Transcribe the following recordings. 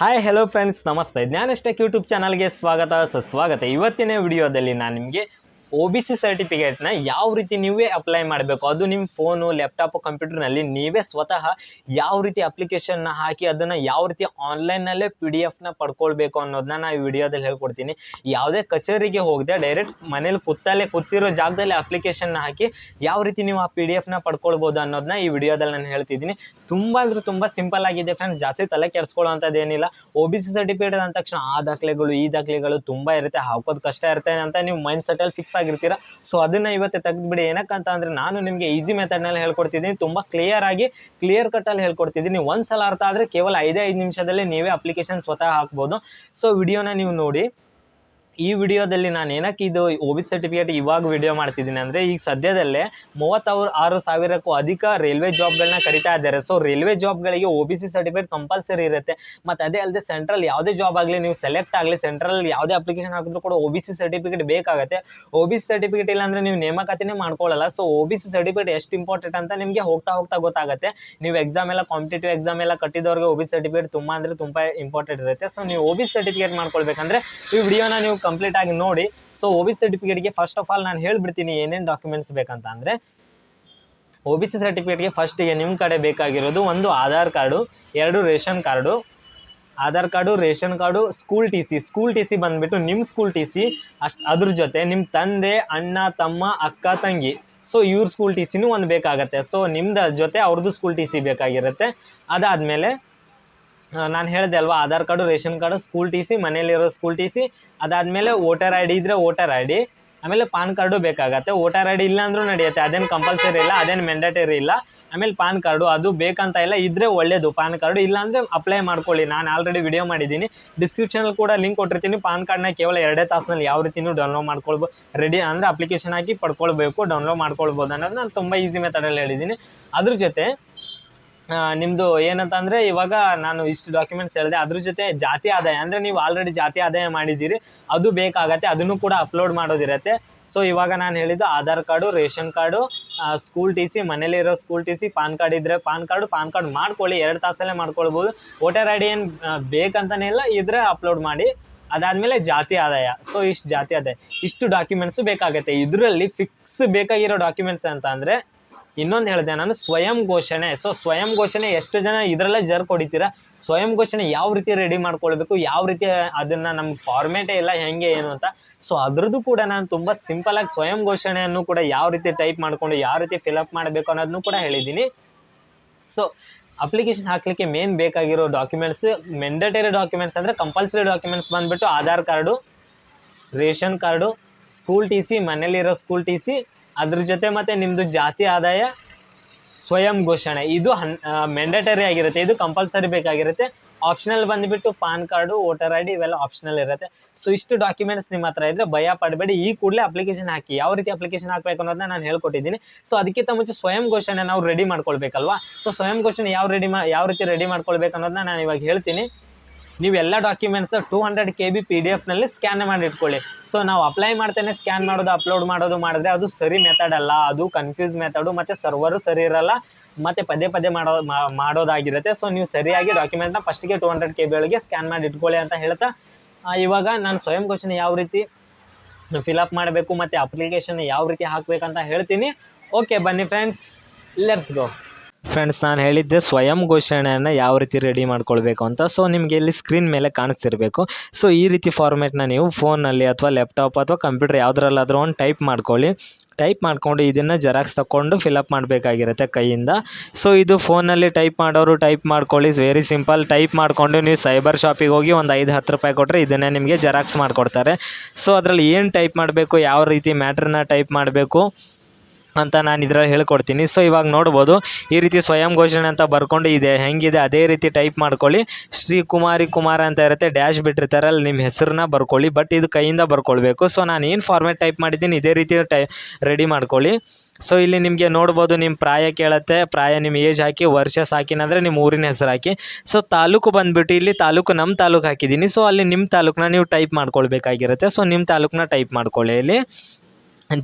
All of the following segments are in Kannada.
ಹಾಯ್ ಹಲೋ ಫ್ರೆಂಡ್ಸ್ ನಮಸ್ತೆ. ಜ್ಞಾನಸ್ಟೆಕ್ ಯೂಟ್ಯೂಬ್ ಚಾನಲ್ಗೆ ಸ್ವಾಗತ. ಸುಸ್ವಾಗತ ಇವತ್ತಿನ ವಿಡಿಯೋದಲ್ಲಿ ನಾನು ನಿಮಗೆ ಒ ಬಿ ಸಿ ಸರ್ಟಿಫಿಕೇಟ್ನ ಯಾವ ರೀತಿ ನೀವೇ ಅಪ್ಲೈ ಮಾಡಬೇಕು? ಅದು ನಿಮ್ಮ ಫೋನು ಲ್ಯಾಪ್ಟಾಪು ಕಂಪ್ಯೂಟರ್ನಲ್ಲಿ ನೀವೇ ಸ್ವತಃ ಯಾವ ರೀತಿ ಅಪ್ಲಿಕೇಶನ್ನ ಹಾಕಿ ಅದನ್ನು ಯಾವ ರೀತಿ ಆನ್ಲೈನ್ನಲ್ಲೇ ಪಿ ಡಿ ಎಫ್ನ ಪಡ್ಕೊಳ್ಬೇಕು ಅನ್ನೋದನ್ನ ನಾನು ಈ ವಿಡಿಯೋದಲ್ಲಿ ಹೇಳ್ಕೊಡ್ತೀನಿ. ಯಾವುದೇ ಕಚೇರಿಗೆ ಹೋಗದೆ ಡೈರೆಕ್ಟ್ ಮನೇಲಿ ಕೂತಲ್ಲೇ ಕೂತಿರೋ ಜಾಗದಲ್ಲಿ ಅಪ್ಲಿಕೇಶನ್ನ ಹಾಕಿ ಯಾವ ರೀತಿ ನೀವು ಆ ಪಿ ಡಿ ಎಫ್ನ ಪಡ್ಕೊಳ್ಬೋದು ಅನ್ನೋದನ್ನ ಈ ವಿಡಿಯೋದಲ್ಲಿ ನಾನು ಹೇಳ್ತಿದ್ದೀನಿ. ತುಂಬ ಅಂದರೆ ತುಂಬ ಸಿಂಪಲ್ ಆಗಿದೆ ಫ್ರೆಂಡ್ಸ್ ಜಾಸ್ತಿ ತಲೆ ಕೆಡಿಸ್ಕೊಳ್ಳೋವಂಥದ್ದು ಏನಿಲ್ಲ ಒ ಬಿ ಸಿ ಸರ್ಟಿಫಿಕೇಟ್ ಅಂದ ತಕ್ಷಣ ಆ ದಾಖಲೆಗಳು, ಈ ದಾಖಲೆಗಳು ತುಂಬ ಇರುತ್ತೆ. ಹಾಕೋದು ಕಷ್ಟ ಇರುತ್ತೆ ಅಂತ ನೀವು ಮೈಂಡ್ ಸೆಟಲ್ಲಿ ಫಿಕ್ಸ್ ಆಗಿರ್ತೀರ? ಸೊ ಅದನ್ನ ಇವತ್ತು ತೆಗೆದ್ಬಿಡಿ. ಏನಕ್ಕಂತ ಅಂದ್ರೆ ನಾನು ನಿಮಗೆ ಈಸಿ ಮೆಥಡ್ನಲ್ಲಿ ಹೇಳ್ಕೊಡ್ತಿದ್ದೀನಿ. ತುಂಬ ಕ್ಲಿಯರ್ ಆಗಿ ಕ್ಲಿಯರ್ ಕಟ್ ಅಲ್ಲಿ ಹೇಳ್ಕೊಡ್ತಿದ್ದೀನಿ. ಒಂದ್ಸಲ ಅರ್ಥ ಆದ್ರೆ ಕೇವಲ ಐದೇ ಐದು ನಿಮಿಷದಲ್ಲಿ ನೀವೇ ಅಪ್ಲಿಕೇಶನ್ ಸ್ವತಃ ಹಾಕ್ಬೋದು. ಸೊ ವಿಡಿಯೋನ ನೀವು ನೋಡಿ. ಈ ವಿಡಿಯೋದಲ್ಲಿ ನಾನು ಏನಕ್ಕೆ ಇದು ಒ ಬಿ ಸರ್ಟಿಫಿಕೇಟ್ ಇವಾಗ ವಿಡಿಯೋ ಮಾಡ್ತಿದ್ದೀನಿ ಅಂದರೆ ಈಗ ಸದ್ಯದಲ್ಲೇ ಮೂವತ್ತಾರು ಆರು ಸಾವಿರಕ್ಕೂ ಅಧಿಕ ರೈಲ್ವೆ ಜಾಬ್ಗಳನ್ನ ಕರಿತಾ ಇದ್ದಾರೆ. So railway ಜಾಬ್ಗಳಿಗೆ O B C certificate compulsory ಇರುತ್ತೆ. ಮತ್ತು ಅದೇ ಅಲ್ಲದೆ ಸೆಂಟ್ರಲ್ ಯಾವುದೇ ಜಾಬ್ ಆಗಲಿ ನೀವು ಸೆಲೆಕ್ಟ್ ಆಗಲಿ ಸೆಂಟ್ರಲ್ ಯಾವುದೇ ಅಪ್ಲಿಕೇಶನ್ ಹಾಕಿದ್ರು ಕೂಡ ಒ ಬಿ ಸಿ ಸರ್ಟಿಫಿಕೇಟ್ ಬೇಕಾಗುತ್ತೆ. ಒ ಬಿ ಸಿ ಸರ್ಟಿಫಿಕೇಟ್ ಇಲ್ಲಾಂದರೆ ನೀವು ನೇಮಕಾತಿನೇ ಮಾಡ್ಕೊಳ್ಳಲ್ಲ so O B C certificate ಎಷ್ಟು ಇಂಪಾರ್ಟೆಂಟ್ ಅಂತ ನಿಮಗೆ ಹೋಗ್ತಾ ಹೋಗ್ತಾ ಗೊತ್ತಾಗುತ್ತೆ. ನೀವು ಎಕ್ಸಾಮ್ ಎಲ್ಲ ಕಾಂಪಿಟೇಟಿವ್ ಎಕ್ಸಾಮ್ ಎಲ್ಲ ಕಟ್ಟಿದವ್ರಿಗೆ ಒ ಬಿ ಸಿ ಸರ್ಟಿಫಿಕೇಟ್ ತುಂಬ ಅಂದರೆ ತುಂಬ ಇಂಪಾರ್ಟೆಂಟ್ ಇರುತ್ತೆ. ಸೊ ನೀವು ಒ ಬಿ ಸಿ ಸರ್ಟಿಫಿಕೇಟ್ ಮಾಡ್ಕೊಳ್ಬೇಕಂದ್ರೆ ಈ ವಿಡಿಯೋನ ನೀವು ಕಂಪ್ಲೀಟ್ ಆಗಿ ನೋಡಿ. ಸೊ ಒ ಬಿ ಸರ್ಟಿಫಿಕೇಟ್ಗೆ ಫಸ್ಟ್ ಆಫ್ ಆಲ್ ನಾನು ಹೇಳ್ಬಿಡ್ತೀನಿ ಏನೇನು ಡಾಕ್ಯುಮೆಂಟ್ಸ್ ಬೇಕಂತ ಅಂದರೆ ಒ ಬಿ ಸಿ ಸರ್ಟಿಫಿಕೇಟ್ಗೆ ಫಸ್ಟಿಗೆ ನಿಮ್ಮ ಕಡೆ ಬೇಕಾಗಿರೋದು ಒಂದು ಆಧಾರ್ ಕಾರ್ಡು, ಎರಡು ration card, Aadhaar card, ration card school T C school T C ಬಂದುಬಿಟ್ಟು ನಿಮ್ಮ ಸ್ಕೂಲ್ ಟಿ ಸಿ ಅಷ್ಟು ಅದ್ರ ಜೊತೆ ನಿಮ್ಮ ತಂದೆ, ಅಣ್ಣ, ತಮ್ಮ, ಅಕ್ಕ, ತಂಗಿ. ಸೊ ಇವ್ರ ಸ್ಕೂಲ್ ಟಿ ಸಿನೂ ಒಂದು ಬೇಕಾಗತ್ತೆ. ಸೊ ನಿಮ್ದು ಜೊತೆ ಅವ್ರದ್ದು ಸ್ಕೂಲ್ ಟಿ ಸಿ ಬೇಕಾಗಿರುತ್ತೆ. ಅದಾದಮೇಲೆ ನಾನು ಹೇಳಿದೆ ಅಲ್ವಾ, Aadhaar card, ration card school T C ಮನೇಲಿರೋ school T C ಅದಾದಮೇಲೆ ವೋಟರ್ ಐ ಡಿ ಇದ್ದರೆ ವೋಟರ್ ಐ ಡಿ ಆಮೇಲೆ ಪಾನ್ ಕಾರ್ಡು ಬೇಕಾಗತ್ತೆ. ವೋಟರ್ ಐ ಡಿ ಇಲ್ಲ ಅಂದ್ರೂ ನಡೆಯುತ್ತೆ, ಅದೇನು ಕಂಪಲ್ಸರಿ ಇಲ್ಲ, ಅದೇನು ಮ್ಯಾಂಡೇಟರಿ ಇಲ್ಲ. ಆಮೇಲೆ ಪಾನ್ ಕಾರ್ಡು, ಅದು ಬೇಕಂತ ಇಲ್ಲ ಇದ್ದರೆ ಒಳ್ಳೆಯದು ಪಾನ್ ಕಾರ್ಡು ಇಲ್ಲಾಂದರೆ ಅಪ್ಲೈ ಮಾಡ್ಕೊಳ್ಳಿ. ನಾನು ಆಲ್ರೆಡಿ ವಿಡಿಯೋ ಮಾಡಿದ್ದೀನಿ. ಡಿಸ್ಕ್ರಿಪ್ಷನಲ್ಲಿ ಕೂಡ ಲಿಂಕ್ ಕೊಟ್ಟಿರ್ತೀನಿ. ಪಾನ್ ಕಾರ್ಡ್ನ ಕೇವಲ ಎರಡೇ ತಾಸಿನಲ್ಲಿ ಯಾವ ರೀತಿಯೂ ಡೌನ್ಲೋಡ್ ಮಾಡ್ಕೊಳ್ಬೋದು ರೆಡಿ ಅಂದರೆ ಅಪ್ಲಿಕೇಶನ್ ಹಾಕಿ ಪಡ್ಕೊಳ್ಬೇಕು ಡೌನ್ಲೋಡ್ ಮಾಡ್ಕೊಳ್ಬೋದು ಅನ್ನೋದು ನಾನು ತುಂಬ ಈಸಿ ಮೆಥಡಲ್ಲಿ ಹೇಳಿದ್ದೀನಿ. ಅದ್ರ ಜೊತೆ ನಿಮ್ಮದು ಏನಂತ ಅಂದರೆ ಇವಾಗ ನಾನು ಇಷ್ಟು ಡಾಕ್ಯುಮೆಂಟ್ಸ್ ಹೇಳಿದೆ, ಅದ್ರ ಜೊತೆ ಜಾತಿ ಆದಾಯ, ಅಂದರೆ ನೀವು ಆಲ್ರೆಡಿ ಜಾತಿ ಆದಾಯ ಮಾಡಿದ್ದೀರಿ, ಅದು ಬೇಕಾಗತ್ತೆ, ಅದನ್ನು ಕೂಡ ಅಪ್ಲೋಡ್ ಮಾಡೋದಿರತ್ತೆ. ಸೊ ಇವಾಗ ನಾನು ಹೇಳಿದ್ದು Aadhaar card, ration card school T C ಮನೇಲಿರೋ school T C PAN card ಇದ್ದರೆ ಪಾನ್ ಕಾರ್ಡು, ಪಾನ್ ಕಾರ್ಡ್ ಮಾಡ್ಕೊಳ್ಳಿ, ಎರಡು ತಾಸಲ್ಲೇ ಮಾಡ್ಕೊಳ್ಬೋದು. ವೋಟರ್ ಐ ಡಿ ಏನು ಬೇಕಂತಲೇ ಇಲ್ಲ, ಇದ್ರೆ ಅಪ್ಲೋಡ್ ಮಾಡಿ, ಅದಾದಮೇಲೆ ಜಾತಿ ಆದಾಯ. ಸೊ ಇಷ್ಟು ಜಾತಿ ಆದಾಯ. ಇಷ್ಟು ಡಾಕ್ಯುಮೆಂಟ್ಸು ಬೇಕಾಗುತ್ತೆ. ಇದರಲ್ಲಿ ಫಿಕ್ಸ್ ಬೇಕಾಗಿರೋ ಡಾಕ್ಯುಮೆಂಟ್ಸ್ ಅಂತ ಅಂದರೆ ಇನ್ನೊಂದು ಹೇಳಿದೆ ನಾನು ಸ್ವಯಂ ಘೋಷಣೆ. ಸೊ ಸ್ವಯಂ ಘೋಷಣೆ ಎಷ್ಟು ಜನ ಇದರಲ್ಲೇ ಜರ್ ಹೊಡಿತೀರಾ? ಸ್ವಯಂ ಘೋಷಣೆ ಯಾವ ರೀತಿ ರೆಡಿ ಮಾಡ್ಕೊಳ್ಬೇಕು? ಯಾವ ರೀತಿ ಅದನ್ನು ನಮ್ಮ ಫಾರ್ಮೇಟೇ ಇಲ್ಲ, ಹೆಂಗೆ ಏನು ಅಂತ. ಸೊ ಅದ್ರದ್ದು ಕೂಡ ನಾನು ತುಂಬ ಸಿಂಪಲಾಗಿ ಸ್ವಯಂ ಘೋಷಣೆಯನ್ನು ಕೂಡ ಯಾವ ರೀತಿ ಟೈಪ್ ಮಾಡಿಕೊಂಡು, ಯಾವ ರೀತಿ ಫಿಲಪ್ ಮಾಡಬೇಕು ಅನ್ನೋದನ್ನು ಕೂಡ ಹೇಳಿದ್ದೀನಿ. ಸೊ ಅಪ್ಲಿಕೇಶನ್ ಹಾಕಲಿಕ್ಕೆ ಮೇನ್ ಬೇಕಾಗಿರೋ ಡಾಕ್ಯುಮೆಂಟ್ಸ್ ಮೆಂಡೇಟರಿ ಡಾಕ್ಯುಮೆಂಟ್ಸ್ ಅಂದರೆ ಕಂಪಲ್ಸರಿ ಡಾಕ್ಯುಮೆಂಟ್ಸ್ ಬಂದುಬಿಟ್ಟು Aadhaar card, ration card school T C ಮನೇಲಿರೋ school T C ಅದ್ರ ಜೊತೆ ಮತ್ತು ನಿಮ್ಮದು ಜಾತಿ ಆದಾಯ ಸ್ವಯಂ ಘೋಷಣೆ. ಇದು ಹನ್ ಮ್ಯಾಂಡೇಟರಿ ಆಗಿರುತ್ತೆ. ಇದು ಕಂಪಲ್ಸರಿ ಬೇಕಾಗಿರುತ್ತೆ. ಆಪ್ಷನಲ್ ಬಂದುಬಿಟ್ಟು PAN card, voter I D ಇವೆಲ್ಲ ಆಪ್ಷನಲ್ ಇರುತ್ತೆ. ಸೊ ಇಷ್ಟು ಡಾಕ್ಯುಮೆಂಟ್ಸ್ ನಿಮ್ಮ ಹತ್ರ ಇದ್ದರೆ ಭಯ ಪಡಬೇಡಿ. ಈ ಕೂಡಲೇ ಅಪ್ಲಿಕೇಶನ್ ಹಾಕಿ. ಯಾವ ರೀತಿ ಅಪ್ಲಿಕೇಶನ್ ಹಾಕಬೇಕು ಅನ್ನೋದನ್ನ ನಾನು ಹೇಳ್ಕೊಟ್ಟಿದ್ದೀನಿ. ಸೊ ಅದಕ್ಕಿಂತ ಮುಂಚೆ ಸ್ವಯಂ ಘೋಷಣೆ ನಾವು ರೆಡಿ ಮಾಡ್ಕೊಳ್ಬೇಕಲ್ವಾ? ಸೊ ಸ್ವಯಂ ಘೋಷಣೆ ಯಾವ ರೆಡಿ ಮಾ, ಯಾವ ರೀತಿ ರೆಡಿ ಮಾಡ್ಕೊಳ್ಬೇಕು ಅನ್ನೋದನ್ನ ನಾನು ಇವಾಗ ಹೇಳ್ತೀನಿ. ನೀವೆಲ್ಲ documents two hundred K B P D ಎಫ್ನಲ್ಲಿ scan ಮಾಡಿ ಇಟ್ಕೊಳ್ಳಿ. ಸೊ ನಾವು ಅಪ್ಲೈ ಮಾಡ್ತೇನೆ ಸ್ಕ್ಯಾನ್ ಮಾಡೋದು ಅಪ್ಲೋಡ್ ಮಾಡೋದು ಮಾಡಿದ್ರೆ ಅದು ಸರಿ ಮೆಥಡ್ ಅಲ್ಲ. ಅದು ಕನ್ಫ್ಯೂಸ್ ಮೆಥಡು ಮತ್ತು ಸರ್ವರು ಸರಿ ಇರಲ್ಲ, ಮತ್ತು ಪದೇ ಪದೇ ಮಾಡೋ ಮಾಡೋದಾಗಿರುತ್ತೆ. ಸೊ ನೀವು ಸರಿಯಾಗಿ ಡಾಕ್ಯುಮೆಂಟ್ನ ಫಸ್ಟಿಗೆ ಟೂ ಹಂಡ್ರೆಡ್ ಕೆ ಬಿ ಒಳಗೆ ಸ್ಕ್ಯಾನ್ ಮಾಡಿ ಇಟ್ಕೊಳ್ಳಿ ಅಂತ ಹೇಳ್ತಾ ಇವಾಗ ನಾನು ಸ್ವಯಂ ಘೋಷಣೆ ಯಾವ ರೀತಿ ಫಿಲಪ್ ಮಾಡಬೇಕು, ಮತ್ತು ಅಪ್ಲಿಕೇಶನ್ ಯಾವ ರೀತಿ ಹಾಕಬೇಕಂತ ಹೇಳ್ತೀನಿ. ಓಕೆ ಬನ್ನಿ ಫ್ರೆಂಡ್ಸ್ ಲೆಟ್ಸ್ ಗೋ ಫ್ರೆಂಡ್ಸ್ ನಾನು ಹೇಳಿದ್ದೆ ಸ್ವಯಂ ಘೋಷಣೆಯನ್ನು ಯಾವ ರೀತಿ ರೆಡಿ ಮಾಡ್ಕೊಳ್ಬೇಕು ಅಂತ. ಸೊ ನಿಮಗೆ ಇಲ್ಲಿ ಸ್ಕ್ರೀನ್ ಮೇಲೆ ಕಾಣಿಸ್ತಿರಬೇಕು. ಸೊ ಈ ರೀತಿ ಫಾರ್ಮೇಟ್ನ ನೀವು ಫೋನಲ್ಲಿ ಅಥವಾ ಲ್ಯಾಪ್ಟಾಪ್ ಅಥವಾ ಕಂಪ್ಯೂಟರ್ ಯಾವುದ್ರಲ್ಲಾದರೂ ಒಂದು ಟೈಪ್ ಮಾಡ್ಕೊಳ್ಳಿ. ಟೈಪ್ ಮಾಡಿಕೊಂಡು ಇದನ್ನು ಜೆರಾಕ್ಸ್ ತಗೊಂಡು ಫಿಲಪ್ ಮಾಡಬೇಕಾಗಿರುತ್ತೆ ಕೈಯಿಂದ. ಸೊ ಇದು ಫೋನಲ್ಲಿ ಟೈಪ್ ಮಾಡೋರು ಟೈಪ್ ಮಾಡ್ಕೊಳ್ಳಿ. ವೆರಿ ಸಿಂಪಲ್ ಟೈಪ್ ಮಾಡಿಕೊಂಡು ನೀವು ಸೈಬರ್ ಶಾಪಿಗೆ ಹೋಗಿ ಒಂದು ಐದು, ಹತ್ತು ರೂಪಾಯಿ ಕೊಟ್ಟರೆ ಇದನ್ನೇ ನಿಮಗೆ ಜೆರಾಕ್ಸ್ ಮಾಡಿಕೊಡ್ತಾರೆ. ಸೊ ಅದರಲ್ಲಿ ಏನು ಟೈಪ್ ಮಾಡಬೇಕು, ಯಾವ ರೀತಿ ಮ್ಯಾಟ್ರನ್ನ ಟೈಪ್ ಮಾಡಬೇಕು? ಅಂತ ನಾನು ಇದರಲ್ಲಿ ಹೇಳ್ಕೊಡ್ತೀನಿ. ಸೊ ಇವಾಗ ನೋಡ್ಬೋದು, ಈ ರೀತಿ ಸ್ವಯಂ ಘೋಷಣೆ ಅಂತ ಬರ್ಕೊಂಡು ಇದೆ. ಹೆಂಗಿದೆ? ಅದೇ ರೀತಿ ಟೈಪ್ ಮಾಡ್ಕೊಳ್ಳಿ. ಶ್ರೀ ಕುಮಾರಿ ಕುಮಾರ ಅಂತ ಇರುತ್ತೆ. ಡ್ಯಾಶ್ ಬಿಟ್ಟಿರ್ತಾರೆ. ಅಲ್ಲಿ ನಿಮ್ಮ ಹೆಸರನ್ನ ಬರ್ಕೊಳ್ಳಿ. ಬಟ್ ಇದು ಕೈಯಿಂದ ಬರ್ಕೊಳ್ಬೇಕು. ಸೊ ನಾನು ಏನು ಫಾರ್ಮೇಟ್ ಟೈಪ್ ಮಾಡಿದ್ದೀನಿ, ಇದೇ ರೀತಿ ಟೈ ರೆಡಿ ಮಾಡ್ಕೊಳ್ಳಿ. ಸೊ ಇಲ್ಲಿ ನಿಮಗೆ ನೋಡ್ಬೋದು ನಿಮ್ಮ ಪ್ರಾಯ ಕೇಳುತ್ತೆ. ಪ್ರಾಯ ನಿಮ್ಮ ಏಜ್ ಹಾಕಿ, ವರ್ಷ ಸಾಕಿನಂದರೆ ನಿಮ್ಮ ಊರಿನ ಹೆಸರು ಹಾಕಿ. ಸೊ ತಾಲೂಕು ಬಂದುಬಿಟ್ಟು ಇಲ್ಲಿ ತಾಲೂಕು ನಮ್ಮ ತಾಲೂಕು ಹಾಕಿದ್ದೀನಿ. ಸೊ ಅಲ್ಲಿ ನಿಮ್ಮ ತಾಲೂಕನ್ನ ನೀವು ಟೈಪ್ ಮಾಡ್ಕೊಳ್ಬೇಕಾಗಿರುತ್ತೆ. ಸೊ ನಿಮ್ಮ ತಾಲೂಕನ್ನ ಟೈಪ್ ಮಾಡ್ಕೊಳ್ಳಿ ಇಲ್ಲಿ.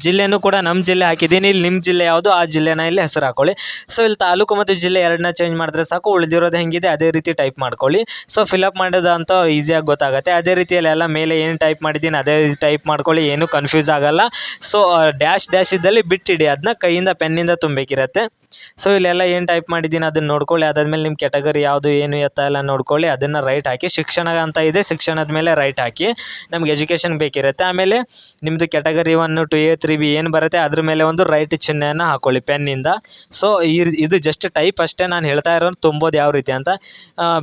ಜಿಲ್ಲೆನೂ ಕೂಡ ನಮ್ಮ ಜಿಲ್ಲೆ ಹಾಕಿದ್ದೀನಿ. ಇಲ್ಲಿ ನಿಮ್ಮ ಜಿಲ್ಲೆ ಯಾವುದು, ಆ ಜಿಲ್ಲೆನ ಇಲ್ಲಿ ಹೆಸರು ಹಾಕೊಳ್ಳಿ. ಸೊ ಇಲ್ಲಿ ತಾಲೂಕು ಮತ್ತು ಜಿಲ್ಲೆ ಎರಡನ್ನ ಚೇಂಜ್ ಮಾಡಿದ್ರೆ ಸಾಕು. ಉಳಿದಿರೋದು ಹೆಂಗಿದೆ, ಅದೇ ರೀತಿ ಟೈಪ್ ಮಾಡ್ಕೊಳ್ಳಿ. ಸೊ ಫಿಲಪ್ ಮಾಡೋದು ಅಂತ ಈಸಿಯಾಗಿ ಗೊತ್ತಾಗುತ್ತೆ. ಅದೇ ರೀತಿಯಲ್ಲಿ ಎಲ್ಲ ಮೇಲೆ ಏನು ಟೈಪ್ ಮಾಡಿದ್ದೀನಿ, ಅದೇ ರೀತಿ ಟೈಪ್ ಮಾಡ್ಕೊಳ್ಳಿ. ಏನೂ ಕನ್ಫ್ಯೂಸ್ ಆಗಲ್ಲ. ಸೊ ಡ್ಯಾಶ್ ಡ್ಯಾಶ್ ಇದ್ದಲ್ಲಿ ಬಿಟ್ಟಿಡಿ. ಅದನ್ನ ಕೈಯಿಂದ ಪೆನ್ನಿಂದ ತುಂಬಬೇಕಿರತ್ತೆ ಸೊ ಇಲ್ಲೆಲ್ಲ ಏನು ಟೈಪ್ ಮಾಡಿದ್ದೀನಿ ಅದನ್ನು ನೋಡ್ಕೊಳ್ಳಿ. ಅದಾದಮೇಲೆ ನಿಮ್ಮ ಕೆಟಗರಿ ಯಾವುದು, ಏನು, ಎತ್ತ ಎಲ್ಲ ನೋಡ್ಕೊಳ್ಳಿ. ಅದನ್ನು ರೈಟ್ ಹಾಕಿ ಶಿಕ್ಷಣ ಅಂತ ಇದೆ. ಶಿಕ್ಷಣದ ಮೇಲೆ ರೈಟ್ ಹಾಕಿ, ನಮ್ಗೆ ಎಜುಕೇಷನ್ ಬೇಕಿರುತ್ತೆ. ಆಮೇಲೆ ನಿಮ್ಮದು category one two A three B ಏನು ಬರುತ್ತೆ, ಅದ್ರ ಮೇಲೆ ಒಂದು ರೈಟ್ ಚಿಹ್ನೆಯನ್ನು ಹಾಕೊಳ್ಳಿ ಪೆನ್ನಿಂದ ಸೊ ಈ ಇದು ಜಸ್ಟ್ ಟೈಪ್ ಅಷ್ಟೇ ನಾನು ಹೇಳ್ತಾ ಇರೋದು. ತುಂಬೋದು ಯಾವ ರೀತಿ ಅಂತ.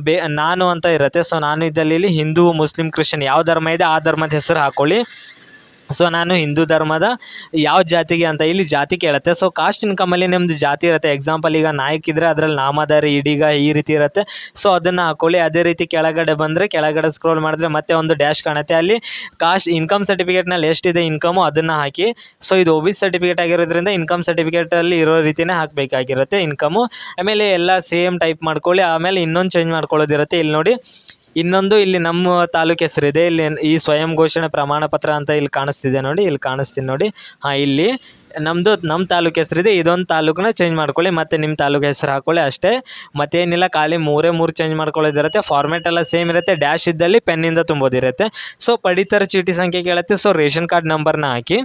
ಬೇ, ನಾನು ಅಂತ ಇರುತ್ತೆ. ಸೊ ನಾನು ಇದ್ದಲ್ಲಿ ಹಿಂದೂ, ಮುಸ್ಲಿಂ, ಕ್ರಿಶ್ಚಿಯನ್ ಯಾವ ಧರ್ಮ ಇದೆ, ಆ ಧರ್ಮದ ಹೆಸರು ಹಾಕೊಳ್ಳಿ. ಸೊ ನಾನು ಹಿಂದೂ ಧರ್ಮದ ಯಾವ ಜಾತಿಗೆ ಅಂತ ಇಲ್ಲಿ ಜಾತಿ ಕೇಳುತ್ತೆ. ಸೊ ಕಾಸ್ಟ್ ಇನ್ಕಮಲ್ಲಿ ನಿಮ್ದು ಜಾತಿ ಇರುತ್ತೆ. ಎಕ್ಸಾಂಪಲ್ ಈಗ ನಾಯಕ್ ಇದ್ರೆ ಅದರಲ್ಲಿ ನಾಮಧಾರಿ, ಇಡೀಗ ಈ ರೀತಿ ಇರುತ್ತೆ. ಸೊ ಅದನ್ನು ಹಾಕೊಳ್ಳಿ. ಅದೇ ರೀತಿ ಕೆಳಗಡೆ ಬಂದರೆ ಕೆಳಗಡೆ ಸ್ಕ್ರೋಲ್ ಮಾಡಿದ್ರೆ ಮತ್ತೆ ಒಂದು ಡ್ಯಾಶ್ ಕಾಣುತ್ತೆ. ಅಲ್ಲಿ ಕಾಸ್ಟ್ ಇನ್ಕಮ್ ಸರ್ಟಿಫಿಕೇಟ್ನಲ್ಲಿ ಎಷ್ಟಿದೆ ಇನ್ಕಮು ಅದನ್ನು ಹಾಕಿ. ಸೊ ಇದು ಒ ಬಿ ಸರ್ಟಿಫಿಕೇಟ್ ಆಗಿರೋದ್ರಿಂದ ಇನ್ಕಮ್ ಸರ್ಟಿಫಿಕೇಟಲ್ಲಿ ಇರೋ ರೀತಿನೇ ಹಾಕಬೇಕಾಗಿರುತ್ತೆ ಇನ್ಕಮು ಆಮೇಲೆ ಎಲ್ಲ ಸೇಮ್ ಟೈಪ್ ಮಾಡ್ಕೊಳ್ಳಿ. ಆಮೇಲೆ ಇನ್ನೊಂದು ಚೇಂಜ್ ಮಾಡ್ಕೊಳ್ಳೋದಿರುತ್ತೆ. ಇಲ್ಲಿ ನೋಡಿ ಇನ್ನೊಂದು ಇಲ್ಲಿ ನಮ್ಮ ತಾಲೂಕು ಹೆಸರಿದೆ ಇಲ್ಲಿ ಈ ಸ್ವಯಂ ಘೋಷಣೆ ಪ್ರಮಾಣ ಪತ್ರ ಅಂತ ಇಲ್ಲಿ ಕಾಣಿಸ್ತಿದೆ ನೋಡಿ. ಇಲ್ಲಿ ಕಾಣಿಸ್ತೀನಿ ನೋಡಿ. ಹಾಂ, ಇಲ್ಲಿ ನಮ್ಮದು ನಮ್ಮ ತಾಲೂಕು ಹೆಸರಿದೆ ಇದೊಂದು ತಾಲೂಕನ್ನ ಚೇಂಜ್ ಮಾಡ್ಕೊಳ್ಳಿ. ಮತ್ತು ನಿಮ್ಮ ತಾಲೂಕು ಹೆಸರು ಹಾಕ್ಕೊಳ್ಳಿ ಅಷ್ಟೇ. ಮತ್ತೇನಿಲ್ಲ, ಖಾಲಿ ಮೂರೇ ಮೂರು ಚೇಂಜ್ ಮಾಡ್ಕೊಳ್ಳೋದಿರುತ್ತೆ. ಫಾರ್ಮೇಟ್ ಎಲ್ಲ ಸೇಮ್ ಇರುತ್ತೆ. ಡ್ಯಾಶ್ ಇದ್ದಲ್ಲಿ ಪೆನ್ನಿಂದ ತುಂಬೋದಿರುತ್ತೆ. ಸೊ ಪಡಿತರ ಚೀಟಿ ಸಂಖ್ಯೆ ಕೇಳುತ್ತೆ. ಸೊ ರೇಷನ್ ಕಾರ್ಡ್ ನಂಬರ್ನ ಹಾಕಿ.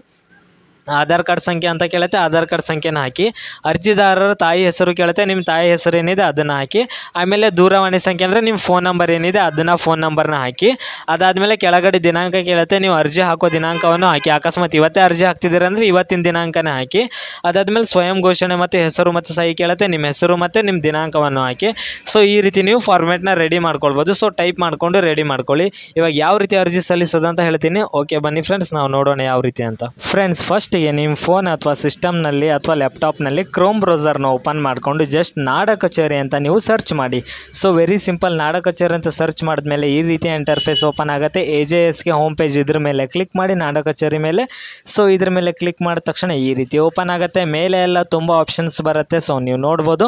ಆಧಾರ್ ಕಾರ್ಡ್ ಸಂಖ್ಯೆ ಅಂತ ಕೇಳುತ್ತೆ, ಆಧಾರ್ ಕಾರ್ಡ್ ಸಂಖ್ಯೆನ ಹಾಕಿ ಅರ್ಜಿದಾರರ ತಾಯಿ ಹೆಸರು ಕೇಳುತ್ತೆ ನಿಮ್ಮ ತಾಯಿ ಹೆಸರು ಏನಿದೆ ಅದನ್ನು ಹಾಕಿ, ಆಮೇಲೆ ದೂರವಾಣಿ ಸಂಖ್ಯೆ ಅಂದರೆ ನಿಮ್ಮ ಫೋನ್ ನಂಬರ್ ಏನಿದೆ ಅದನ್ನು ಫೋನ್ ನಂಬರ್ನ ಹಾಕಿ, ಅದಾದಮೇಲೆ ಕೆಳಗಡೆ ದಿನಾಂಕ ಕೇಳುತ್ತೆ, ನೀವು ಅರ್ಜಿ ಹಾಕೋ ದಿನಾಂಕವನ್ನು ಹಾಕಿ, ಅಕಸ್ಮಾತ್ ಇವತ್ತೇ ಅರ್ಜಿ ಹಾಕ್ತಿದ್ದೀರ ಅಂದರೆ ಇವತ್ತಿನ ದಿನಾಂಕನೇ ಹಾಕಿ, ಅದಾದಮೇಲೆ ಸ್ವಯಂ ಘೋಷಣೆ ಮತ್ತು ಹೆಸರು ಮತ್ತು ಸಹಿ ಕೇಳುತ್ತೆ ನಿಮ್ಮ ಹೆಸರು ಮತ್ತು ನಿಮ್ಮ ದಿನಾಂಕವನ್ನು ಹಾಕಿ ಸೊ ಈ ರೀತಿ ನೀವು ಫಾರ್ಮೇಟ್ನ ರೆಡಿ ಮಾಡ್ಕೊಳ್ಬೋದು ಸೊ ಟೈಪ್ ಮಾಡಿಕೊಂಡು ರೆಡಿ ಮಾಡ್ಕೊಳ್ಳಿ, ಇವಾಗ ಯಾವ ರೀತಿ ಅರ್ಜಿ ಸಲ್ಲಿಸೋದು ಅಂತ ಹೇಳ್ತೀನಿ ಓಕೆ ಬನ್ನಿ ಫ್ರೆಂಡ್ಸ್ ನಾವು ನೋಡೋಣ ಯಾವ ರೀತಿ ಅಂತ. ಫ್ರೆಂಡ್ಸ್ ಫಸ್ಟಿಗೆ ನಿಮ್ಮ ಫೋನ್ ಅಥವಾ ಸಿಸ್ಟಮ್ನಲ್ಲಿ ಅಥವಾ ಲ್ಯಾಪ್ಟಾಪ್ನಲ್ಲಿ ಕ್ರೋಮ್ ಬ್ರೌಸರ್ನ ಓಪನ್ ಮಾಡಿಕೊಂಡು ಜಸ್ಟ್ ನಾಡ ಕಚೇರಿ ಅಂತ ನೀವು ಸರ್ಚ್ ಮಾಡಿ. ಸೊ ವೆರಿ ಸಿಂಪಲ್ ನಾಡ ಕಚೇರಿ ಅಂತ ಸರ್ಚ್ ಮಾಡಿದ್ಮೇಲೆ ಈ ರೀತಿಯ ಇಂಟರ್ಫೇಸ್ ಓಪನ್ ಆಗುತ್ತೆ. ಎ ಜೆ ಎಸ್ಗೆ ಹೋಮ್ ಪೇಜ್ ಇದ್ರ ಮೇಲೆ ಕ್ಲಿಕ್ ಮಾಡಿ ನಾಡ ಕಚೇರಿ ಮೇಲೆ. ಸೊ ಇದ್ರ ಮೇಲೆ ಕ್ಲಿಕ್ ಮಾಡಿದ ತಕ್ಷಣ ಈ ರೀತಿ ಓಪನ್ ಆಗುತ್ತೆ. ಮೇಲೆ ಎಲ್ಲ ತುಂಬ ಆಪ್ಷನ್ಸ್ ಬರುತ್ತೆ. ಸೊ ನೀವು ನೋಡ್ಬೋದು.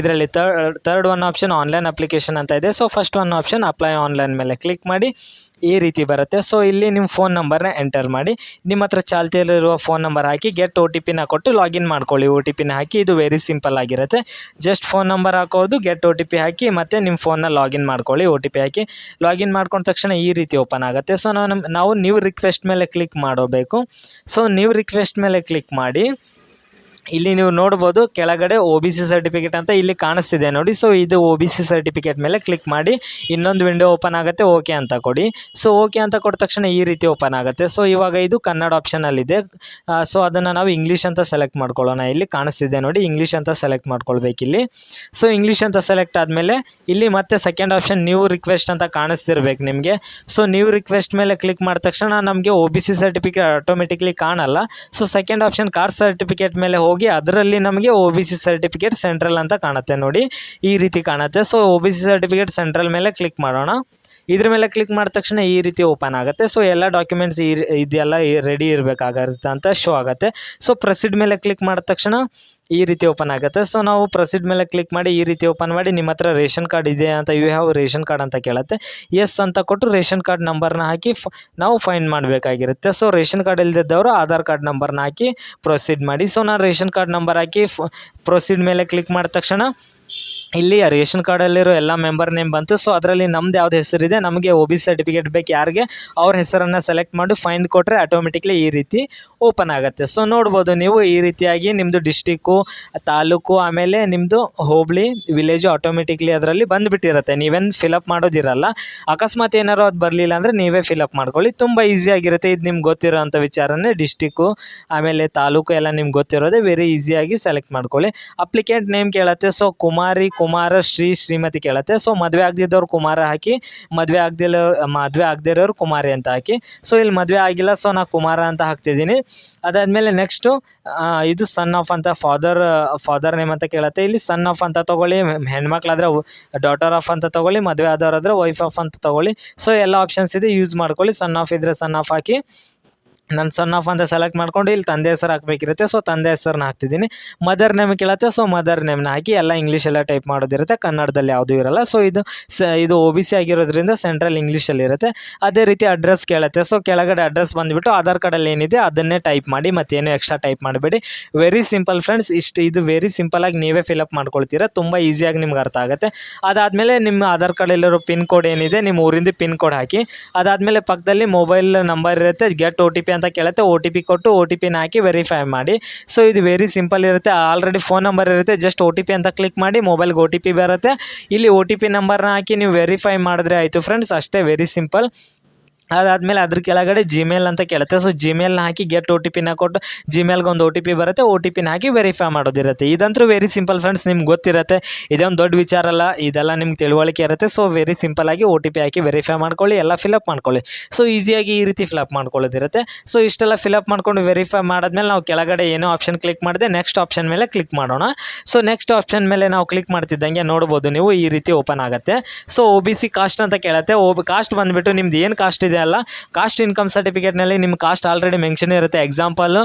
ಇದರಲ್ಲಿ third third one option online application ಅಂತ ಇದೆ. So first one option apply online ಮೇಲೆ ಕ್ಲಿಕ್ ಮಾಡಿ. ಈ ರೀತಿ ಬರುತ್ತೆ. ಸೊ ಇಲ್ಲಿ ನಿಮ್ಮ ಫೋನ್ ನಂಬರ್ನ ಎಂಟರ್ ಮಾಡಿ. ನಿಮ್ಮ ಹತ್ರ ಚಾಲ್ತಿಯಲ್ಲಿರುವ ಫೋನ್ ನಂಬರ್ ಹಾಕಿ ಗೆಟ್ ಒ ಟಿ ಪಿನ ಕೊಟ್ಟು ಲಾಗಿನ್ ಮಾಡ್ಕೊಳ್ಳಿ. ಒ ಟಿ ಪಿನ ಹಾಕಿ ಇದು ವೆರಿ ಸಿಂಪಲ್ ಆಗಿರುತ್ತೆ. ಜಸ್ಟ್ ಫೋನ್ ನಂಬರ್ ಹಾಕೋದು ಗೆಟ್ ಒ ಟಿ ಪಿ ಹಾಕಿ ಮತ್ತು ನಿಮ್ಮ ಫೋನ್ನ ಲಾಗಿನ್ ಮಾಡ್ಕೊಳ್ಳಿ. ಒ ಟಿ ಪಿ ಹಾಕಿ ಲಾಗಿನ್ ಮಾಡ್ಕೊಂಡ ತಕ್ಷಣ ಈ ರೀತಿ ಓಪನ್ ಆಗುತ್ತೆ. ಸೊ ನಾವು ನಮ್ಮ ನಾವು, ನೀವು ರಿಕ್ವೆಸ್ಟ್ ಮೇಲೆ ಕ್ಲಿಕ್ ಮಾಡಬೇಕು. ಸೊ ನೀವು ರಿಕ್ವೆಸ್ಟ್ ಮೇಲೆ ಕ್ಲಿಕ್ ಮಾಡಿ. ಇಲ್ಲಿ ನೀವು ನೋಡ್ಬೋದು ಕೆಳಗಡೆ ಒ ಬಿ ಸಿ ಸರ್ಟಿಫಿಕೇಟ್ ಅಂತ ಇಲ್ಲಿ ಕಾಣಿಸ್ತಿದೆ ನೋಡಿ. ಸೊ ಇದು ಒ ಬಿ ಸಿ ಸರ್ಟಿಫಿಕೇಟ್ ಮೇಲೆ ಕ್ಲಿಕ್ ಮಾಡಿ ಇನ್ನೊಂದು ವಿಂಡೋ ಓಪನ್ ಆಗುತ್ತೆ ಓಕೆ ಅಂತ ಕೊಡಿ. ಸೊ ಓಕೆ ಅಂತ ಕೊಟ್ಟ ತಕ್ಷಣ ಈ ರೀತಿ ಓಪನ್ ಆಗುತ್ತೆ. ಸೊ ಇವಾಗ ಇದು ಕನ್ನಡ ಆಪ್ಷನಲ್ಲಿದೆ ಸೊ ಅದನ್ನು ನಾವು ಇಂಗ್ಲೀಷ್ ಅಂತ ಸೆಲೆಕ್ಟ್ ಮಾಡ್ಕೊಳ್ಳೋಣ. ಇಲ್ಲಿ ಕಾಣಿಸ್ತಿದೆ ನೋಡಿ ಇಂಗ್ಲೀಷ್ ಅಂತ ಸೆಲೆಕ್ಟ್ ಮಾಡ್ಕೊಳ್ಬೇಕು ಇಲ್ಲಿ. ಸೊ ಇಂಗ್ಲೀಷ್ ಅಂತ ಸೆಲೆಕ್ಟ್ ಆದಮೇಲೆ ಇಲ್ಲಿ ಮತ್ತೆ ಸೆಕೆಂಡ್ ಆಪ್ಷನ್ ನ್ಯೂ ರಿಕ್ವೆಸ್ಟ್ ಅಂತ ಕಾಣಿಸ್ತಿರ್ಬೇಕು ನಿಮಗೆ. ಸೊ ನ್ಯೂ ರಿಕ್ವೆಸ್ಟ್ ಮೇಲೆ ಕ್ಲಿಕ್ ಮಾಡಿದ ತಕ್ಷಣ ನಮಗೆ O B C certificate automatically ಕಾಣಲ್ಲ. So second option card certificate ಮೇಲೆ ಹೋಗಿ ಅದರಲ್ಲಿ ನಮಗೆ O B C certificate central ಅಂತ ಕಾಣುತ್ತೆ ನೋಡಿ. ಈ ರೀತಿ ಕಾಣುತ್ತೆ. So O B C certificate central ಮೇಲೆ ಕ್ಲಿಕ್ ಮಾಡೋಣ. ಇದ್ರ ಮೇಲೆ ಕ್ಲಿಕ್ ಮಾಡಿದ ತಕ್ಷಣ ಈ ರೀತಿ ಓಪನ್ ಆಗುತ್ತೆ. ಸೊ ಎಲ್ಲ ಡಾಕ್ಯುಮೆಂಟ್ಸ್ ಈ ಇದೆಲ್ಲ ರೆಡಿ ಇರಬೇಕಾಗತ್ತೆ ಅಂತ ಶೋ ಆಗುತ್ತೆ. ಸೊ ಪ್ರೊಸೀಡ್ ಮೇಲೆ ಕ್ಲಿಕ್ ಮಾಡಿದ ತಕ್ಷಣ ಈ ರೀತಿ ಓಪನ್ ಆಗುತ್ತೆ. ಸೊ ನಾವು ಪ್ರೊಸೀಡ್ ಮೇಲೆ ಕ್ಲಿಕ್ ಮಾಡಿ ಈ ರೀತಿ ಓಪನ್ ಮಾಡಿ ನಿಮ್ಮ ಹತ್ರ ರೇಷನ್ ಕಾರ್ಡ್ ಇದೆ ಅಂತ ಯು ಹ್ಯಾವ್ ರೇಷನ್ ಕಾರ್ಡ್ ಅಂತ ಕೇಳುತ್ತೆ. ಎಸ್ ಅಂತ ಕೊಟ್ಟು ರೇಷನ್ ಕಾರ್ಡ್ ನಂಬರ್ನ ಹಾಕಿ ನಾವು ಫೈಂಡ್ ಮಾಡಬೇಕಾಗಿರುತ್ತೆ. ಸೊ ರೇಷನ್ ಕಾರ್ಡ್ ಇಲ್ಲದಿದ್ದವರು ಆಧಾರ್ ಕಾರ್ಡ್ ನಂಬರ್ನ ಹಾಕಿ ಪ್ರೊಸೀಡ್ ಮಾಡಿ. ಸೊ ನಾನು ರೇಷನ್ ಕಾರ್ಡ್ ನಂಬರ್ ಹಾಕಿ ಪ್ರೊಸೀಡ್ ಮೇಲೆ ಕ್ಲಿಕ್ ಮಾಡಿದ ತಕ್ಷಣ ಇಲ್ಲಿ ರೇಷನ್ ಕಾರ್ಡಲ್ಲಿರೋ ಎಲ್ಲ ಮೆಂಬರ್ ನೇಮ್ ಬಂತು. ಸೊ ಅದರಲ್ಲಿ ನಮ್ದು ಯಾವ್ದು ಹೆಸರಿದೆ, ನಮಗೆ ಒ ಬಿ ಸರ್ಟಿಫಿಕೇಟ್ ಬೇಕು ಯಾರಿಗೆ, ಅವ್ರ ಹೆಸರನ್ನು ಸೆಲೆಕ್ಟ್ ಮಾಡಿ ಫೈಂಡ್ ಕೊಟ್ಟರೆ ಆಟೋಮೆಟಿಕ್ಲಿ ಈ ರೀತಿ ಓಪನ್ ಆಗುತ್ತೆ. ಸೊ ನೋಡ್ಬೋದು ನೀವು ಈ ರೀತಿಯಾಗಿ ನಿಮ್ಮದು ಡಿಸ್ಟಿಕ್ಕು ತಾಲೂಕು, ಆಮೇಲೆ ನಿಮ್ಮದು ಹೋಬಳಿ ವಿಲೇಜು ಆಟೋಮೆಟಿಕ್ಲಿ ಅದರಲ್ಲಿ ಬಂದುಬಿಟ್ಟಿರುತ್ತೆ. ನೀವೇನು ಫಿಲಪ್ ಮಾಡೋದಿರಲ್ಲ. ಅಕಸ್ಮಾತ್ ಏನಾರು ಅದು ಬರಲಿಲ್ಲ ಅಂದರೆ ನೀವೇ ಫಿಲಪ್ ಮಾಡ್ಕೊಳ್ಳಿ. ತುಂಬ ಈಸಿಯಾಗಿರುತ್ತೆ ಇದು ನಿಮ್ಗೆ ಗೊತ್ತಿರೋ ಅಂಥ ವಿಚಾರನೇ ಡಿಸ್ಟಿಕ್ಕು ಆಮೇಲೆ ತಾಲೂಕು ಎಲ್ಲ ನಿಮ್ಗೆ ಗೊತ್ತಿರೋದೇ ವೆರಿ ಈಸಿಯಾಗಿ ಸೆಲೆಕ್ಟ್ ಮಾಡ್ಕೊಳ್ಳಿ. ಅಪ್ಲಿಕೆಂಟ್ ನೇಮ್ ಕೇಳುತ್ತೆ. ಸೊ ಕುಮಾರಿ ಕುಮಾರ ಶ್ರೀ ಶ್ರೀಮತಿ ಕೇಳತ್ತೆ. ಸೊ ಮದುವೆ ಆಗದಿದ್ದವ್ರು ಕುಮಾರ ಹಾಕಿ, ಮದುವೆ ಆಗದಿಲ್ಲ, ಮದುವೆ ಆಗದೇ ಇರೋರು ಕುಮಾರಿ ಅಂತ ಹಾಕಿ. ಸೊ ಇಲ್ಲಿ ಮದುವೆ ಆಗಿಲ್ಲ ಸೊ ನಾ ಕುಮಾರ ಅಂತ ಹಾಕ್ತಿದ್ದೀನಿ. ಅದಾದಮೇಲೆ ನೆಕ್ಸ್ಟು ಇದು ಸನ್ ಆಫ್ ಅಂತ ಫಾದರ್ ಫಾದರ್ ನೇಮ್ ಅಂತ ಕೇಳತ್ತೆ. ಇಲ್ಲಿ ಸನ್ ಆಫ್ ಅಂತ ತೊಗೊಳ್ಳಿ ಹೆಣ್ಮಕ್ಳಾದ್ರೆ ಡಾಟರ್ ಆಫ್ ಅಂತ ತೊಗೊಳ್ಳಿ, ಮದುವೆ ಆದವರಾದ್ರೆ ವೈಫ್ ಆಫ್ ಅಂತ ತೊಗೊಳ್ಳಿ. ಸೊ ಎಲ್ಲ ಆಪ್ಷನ್ಸ್ ಇದೆ ಯೂಸ್ ಮಾಡ್ಕೊಳ್ಳಿ. ಸನ್ ಆಫ್ ಇದ್ದರೆ ಸನ್ ಆಫ್ ಹಾಕಿ. ನನ್ನ ಸನ್ ಆಫ್ ಅಂತ ಸೆಲೆಕ್ಟ್ ಮಾಡ್ಕೊಂಡು ಇಲ್ಲಿ ತಂದೆ ಹೆಸರು ಹಾಕಬೇಕಿರುತ್ತೆ. ಸೊ ತಂದೆ ಹೆಸರನ್ನ ಹಾಕ್ತಿದ್ದೀನಿ. ಮದರ್ ನೇಮ್ ಕೇಳುತ್ತೆ. ಸೊ ಮದರ್ ನೇಮ್ನ ಹಾಕಿ ಎಲ್ಲ ಇಂಗ್ಲೀಷೆಲ್ಲ ಟೈಪ್ ಮಾಡೋದಿರುತ್ತೆ. ಕನ್ನಡದಲ್ಲಿ ಯಾವುದೂ ಇರಲ್ಲ. ಸೊ ಇದು ಸ, ಇದು ಒ ಬಿ ಸಿ ಆಗಿರೋದ್ರಿಂದ ಸೆಂಟ್ರಲ್ ಇಂಗ್ಲೀಷಲ್ಲಿರುತ್ತೆ ಅದೇ ರೀತಿ ಅಡ್ರೆಸ್ ಕೇಳುತ್ತೆ. ಸೊ ಕೆಳಗಡೆ ಅಡ್ರೆಸ್ ಬಂದುಬಿಟ್ಟು ಆಧಾರ್ ಕಾರ್ಡಲ್ಲಿ ಏನಿದೆ ಅದನ್ನೇ ಟೈಪ್ ಮಾಡಿ ಮತ್ತೇನು ಎಕ್ಸ್ಟ್ರಾ ಟೈಪ್ ಮಾಡಬೇಡಿ. ವೆರಿ ಸಿಂಪಲ್ ಫ್ರೆಂಡ್ಸ್ ಇಷ್ಟು ಇದು ವೆರಿ ಸಿಂಪಲಾಗಿ ನೀವೇ ಫಿಲಪ್ ಮಾಡ್ಕೊಳ್ತೀರಾ. ತುಂಬ ಈಸಿಯಾಗಿ ನಿಮ್ಗೆ ಅರ್ಥ ಆಗುತ್ತೆ. ಅದಾದಮೇಲೆ ನಿಮ್ಮ ಆಧಾರ್ ಕಾರ್ಡಲ್ಲಿರೋ ಪಿನ್ ಕೋಡ್ ಏನಿದೆ, ನಿಮ್ಮ ಊರಿಂದ ಪಿನ್ ಕೋಡ್ ಹಾಕಿ. ಅದಾದಮೇಲೆ ಪಕ್ಕದಲ್ಲಿ ಮೊಬೈಲ್ ನಂಬರ್ ಇರುತ್ತೆ. ಗೆಟ್ ಒ ಟಿ ಪಿ ಅಂತ ಕೇಳುತ್ತೆ ಒ ಟಿ ಪಿ ಕೊಟ್ಟು ಒ ಟಿ ಪಿನ ಹಾಕಿ ವೆರಿಫೈ ಮಾಡಿ. ಸೊ ಇದು ವೆರಿ ಸಿಂಪಲ್ ಇರುತ್ತೆ. ಆಲ್ರೆಡಿ ಫೋನ್ ನಂಬರ್ ಇರುತ್ತೆ. ಜಸ್ಟ್ ಒ ಟಿ ಪಿ ಅಂತ ಕ್ಲಿಕ್ ಮಾಡಿ ಮೊಬೈಲ್ಗೆ ಒ ಟಿ ಪಿ ಬರುತ್ತೆ. ಇಲ್ಲಿ ಒ ಟಿ ಪಿ ನಂಬರ್ನ ಹಾಕಿ ನೀವು ವೆರಿಫೈ ಮಾಡಿದ್ರೆ ಆಯಿತು ಫ್ರೆಂಡ್ಸ್ ಅಷ್ಟೇ ವೆರಿ ಸಿಂಪಲ್ ಅದಾದಮೇಲೆ ಅದ್ರ ಕೆಳಗಡೆ ಜಿಮೇಲ್ ಅಂತ ಕೇಳುತ್ತೆ. ಸೊ ಜಿಮೇಲ್ನ ಹಾಕಿ ಗೆಟ್ ಒ ಟಿ ಪಿನ ಕೊಟ್ಟು ಜಿಮೇಲ್ಗೆ ಒಂದು ಒ ಟಿ ಪಿ ಬರುತ್ತೆ. ಒ ಟಿ ಪಿನ ಹಾಕಿ ವೆರಿಫೈ ಮಾಡೋದಿರುತ್ತೆ. ಇದಂತೂ ವೆರಿ ಸಿಂಪಲ್ ಫ್ರೆಂಡ್ಸ್ ನಿಮ್ಗೆ ಗೊತ್ತಿರುತ್ತೆ. ಇದೊಂದು ದೊಡ್ಡ ವಿಚಾರ ಅಲ್ಲ, ಇದೆಲ್ಲ ನಿಮ್ಗೆ ತಿಳುವಳಿಕೆ ಇರುತ್ತೆ. ಸೊ ವೆರಿ ಸಿಂಪಲಾಗಿ ಒ ಟಿ ಪಿ ಹಾಕಿ ವೆರಿಫೈ ಮಾಡ್ಕೊಳ್ಳಿ, ಎಲ್ಲ ಫಿಲಪ್ ಮಾಡ್ಕೊಳ್ಳಿ. ಸೊ ಈಸಿಯಾಗಿ ಈ ರೀತಿ ಫಿಲಪ್ ಮಾಡ್ಕೊಳ್ಳೋದಿರುತ್ತೆ. ಸೊ ಇಷ್ಟೆಲ್ಲ ಫಿಲಪ್ ಮಾಡ್ಕೊಂಡು ವೆರಿಫೈ ಮಾಡಿದ್ಮೇಲೆ ನಾವು ಕೆಳಗಡೆ ಏನೋ ಆಪ್ಷನ್ ಕ್ಲಿಕ್ ಮಾಡಿದೆ ನೆಕ್ಸ್ಟ್ ಆಪ್ಷನ್ ಮೇಲೆ ಕ್ಲಿಕ್ ಮಾಡೋಣ. ಸೊ ನೆಕ್ಸ್ಟ್ ಆಪ್ಷನ್ ಮೇಲೆ ನಾವು ಕ್ಲಿಕ್ ಮಾಡ್ತಿದ್ದಂಗೆ ನೋಡ್ಬೋದು ನೀವು ಈ ರೀತಿ ಓಪನ್ ಆಗುತ್ತೆ. So O B C caste ಅಂತ ಕೇಳುತ್ತೆ. ಕಾಸ್ಟ್ ಬಂದುಬಿಟ್ಟು ನಿಮ್ದು ಏನು ಕಾಸ್ಟ್ ಇದೆ? ಅಲ್ಲ. ಕಾಸ್ಟ್ ಇನ್ಕಮ್ ಸರ್ಟಿಫಿಕೇಟ್ನಲ್ಲಿ ನಿಮ್ಮ ಕಾಸ್ಟ್ ಆಲ್ರೆಡಿ ಮೆನ್ಷನ್ ಇರುತ್ತೆ. ಎಕ್ಸಾಂಪಲು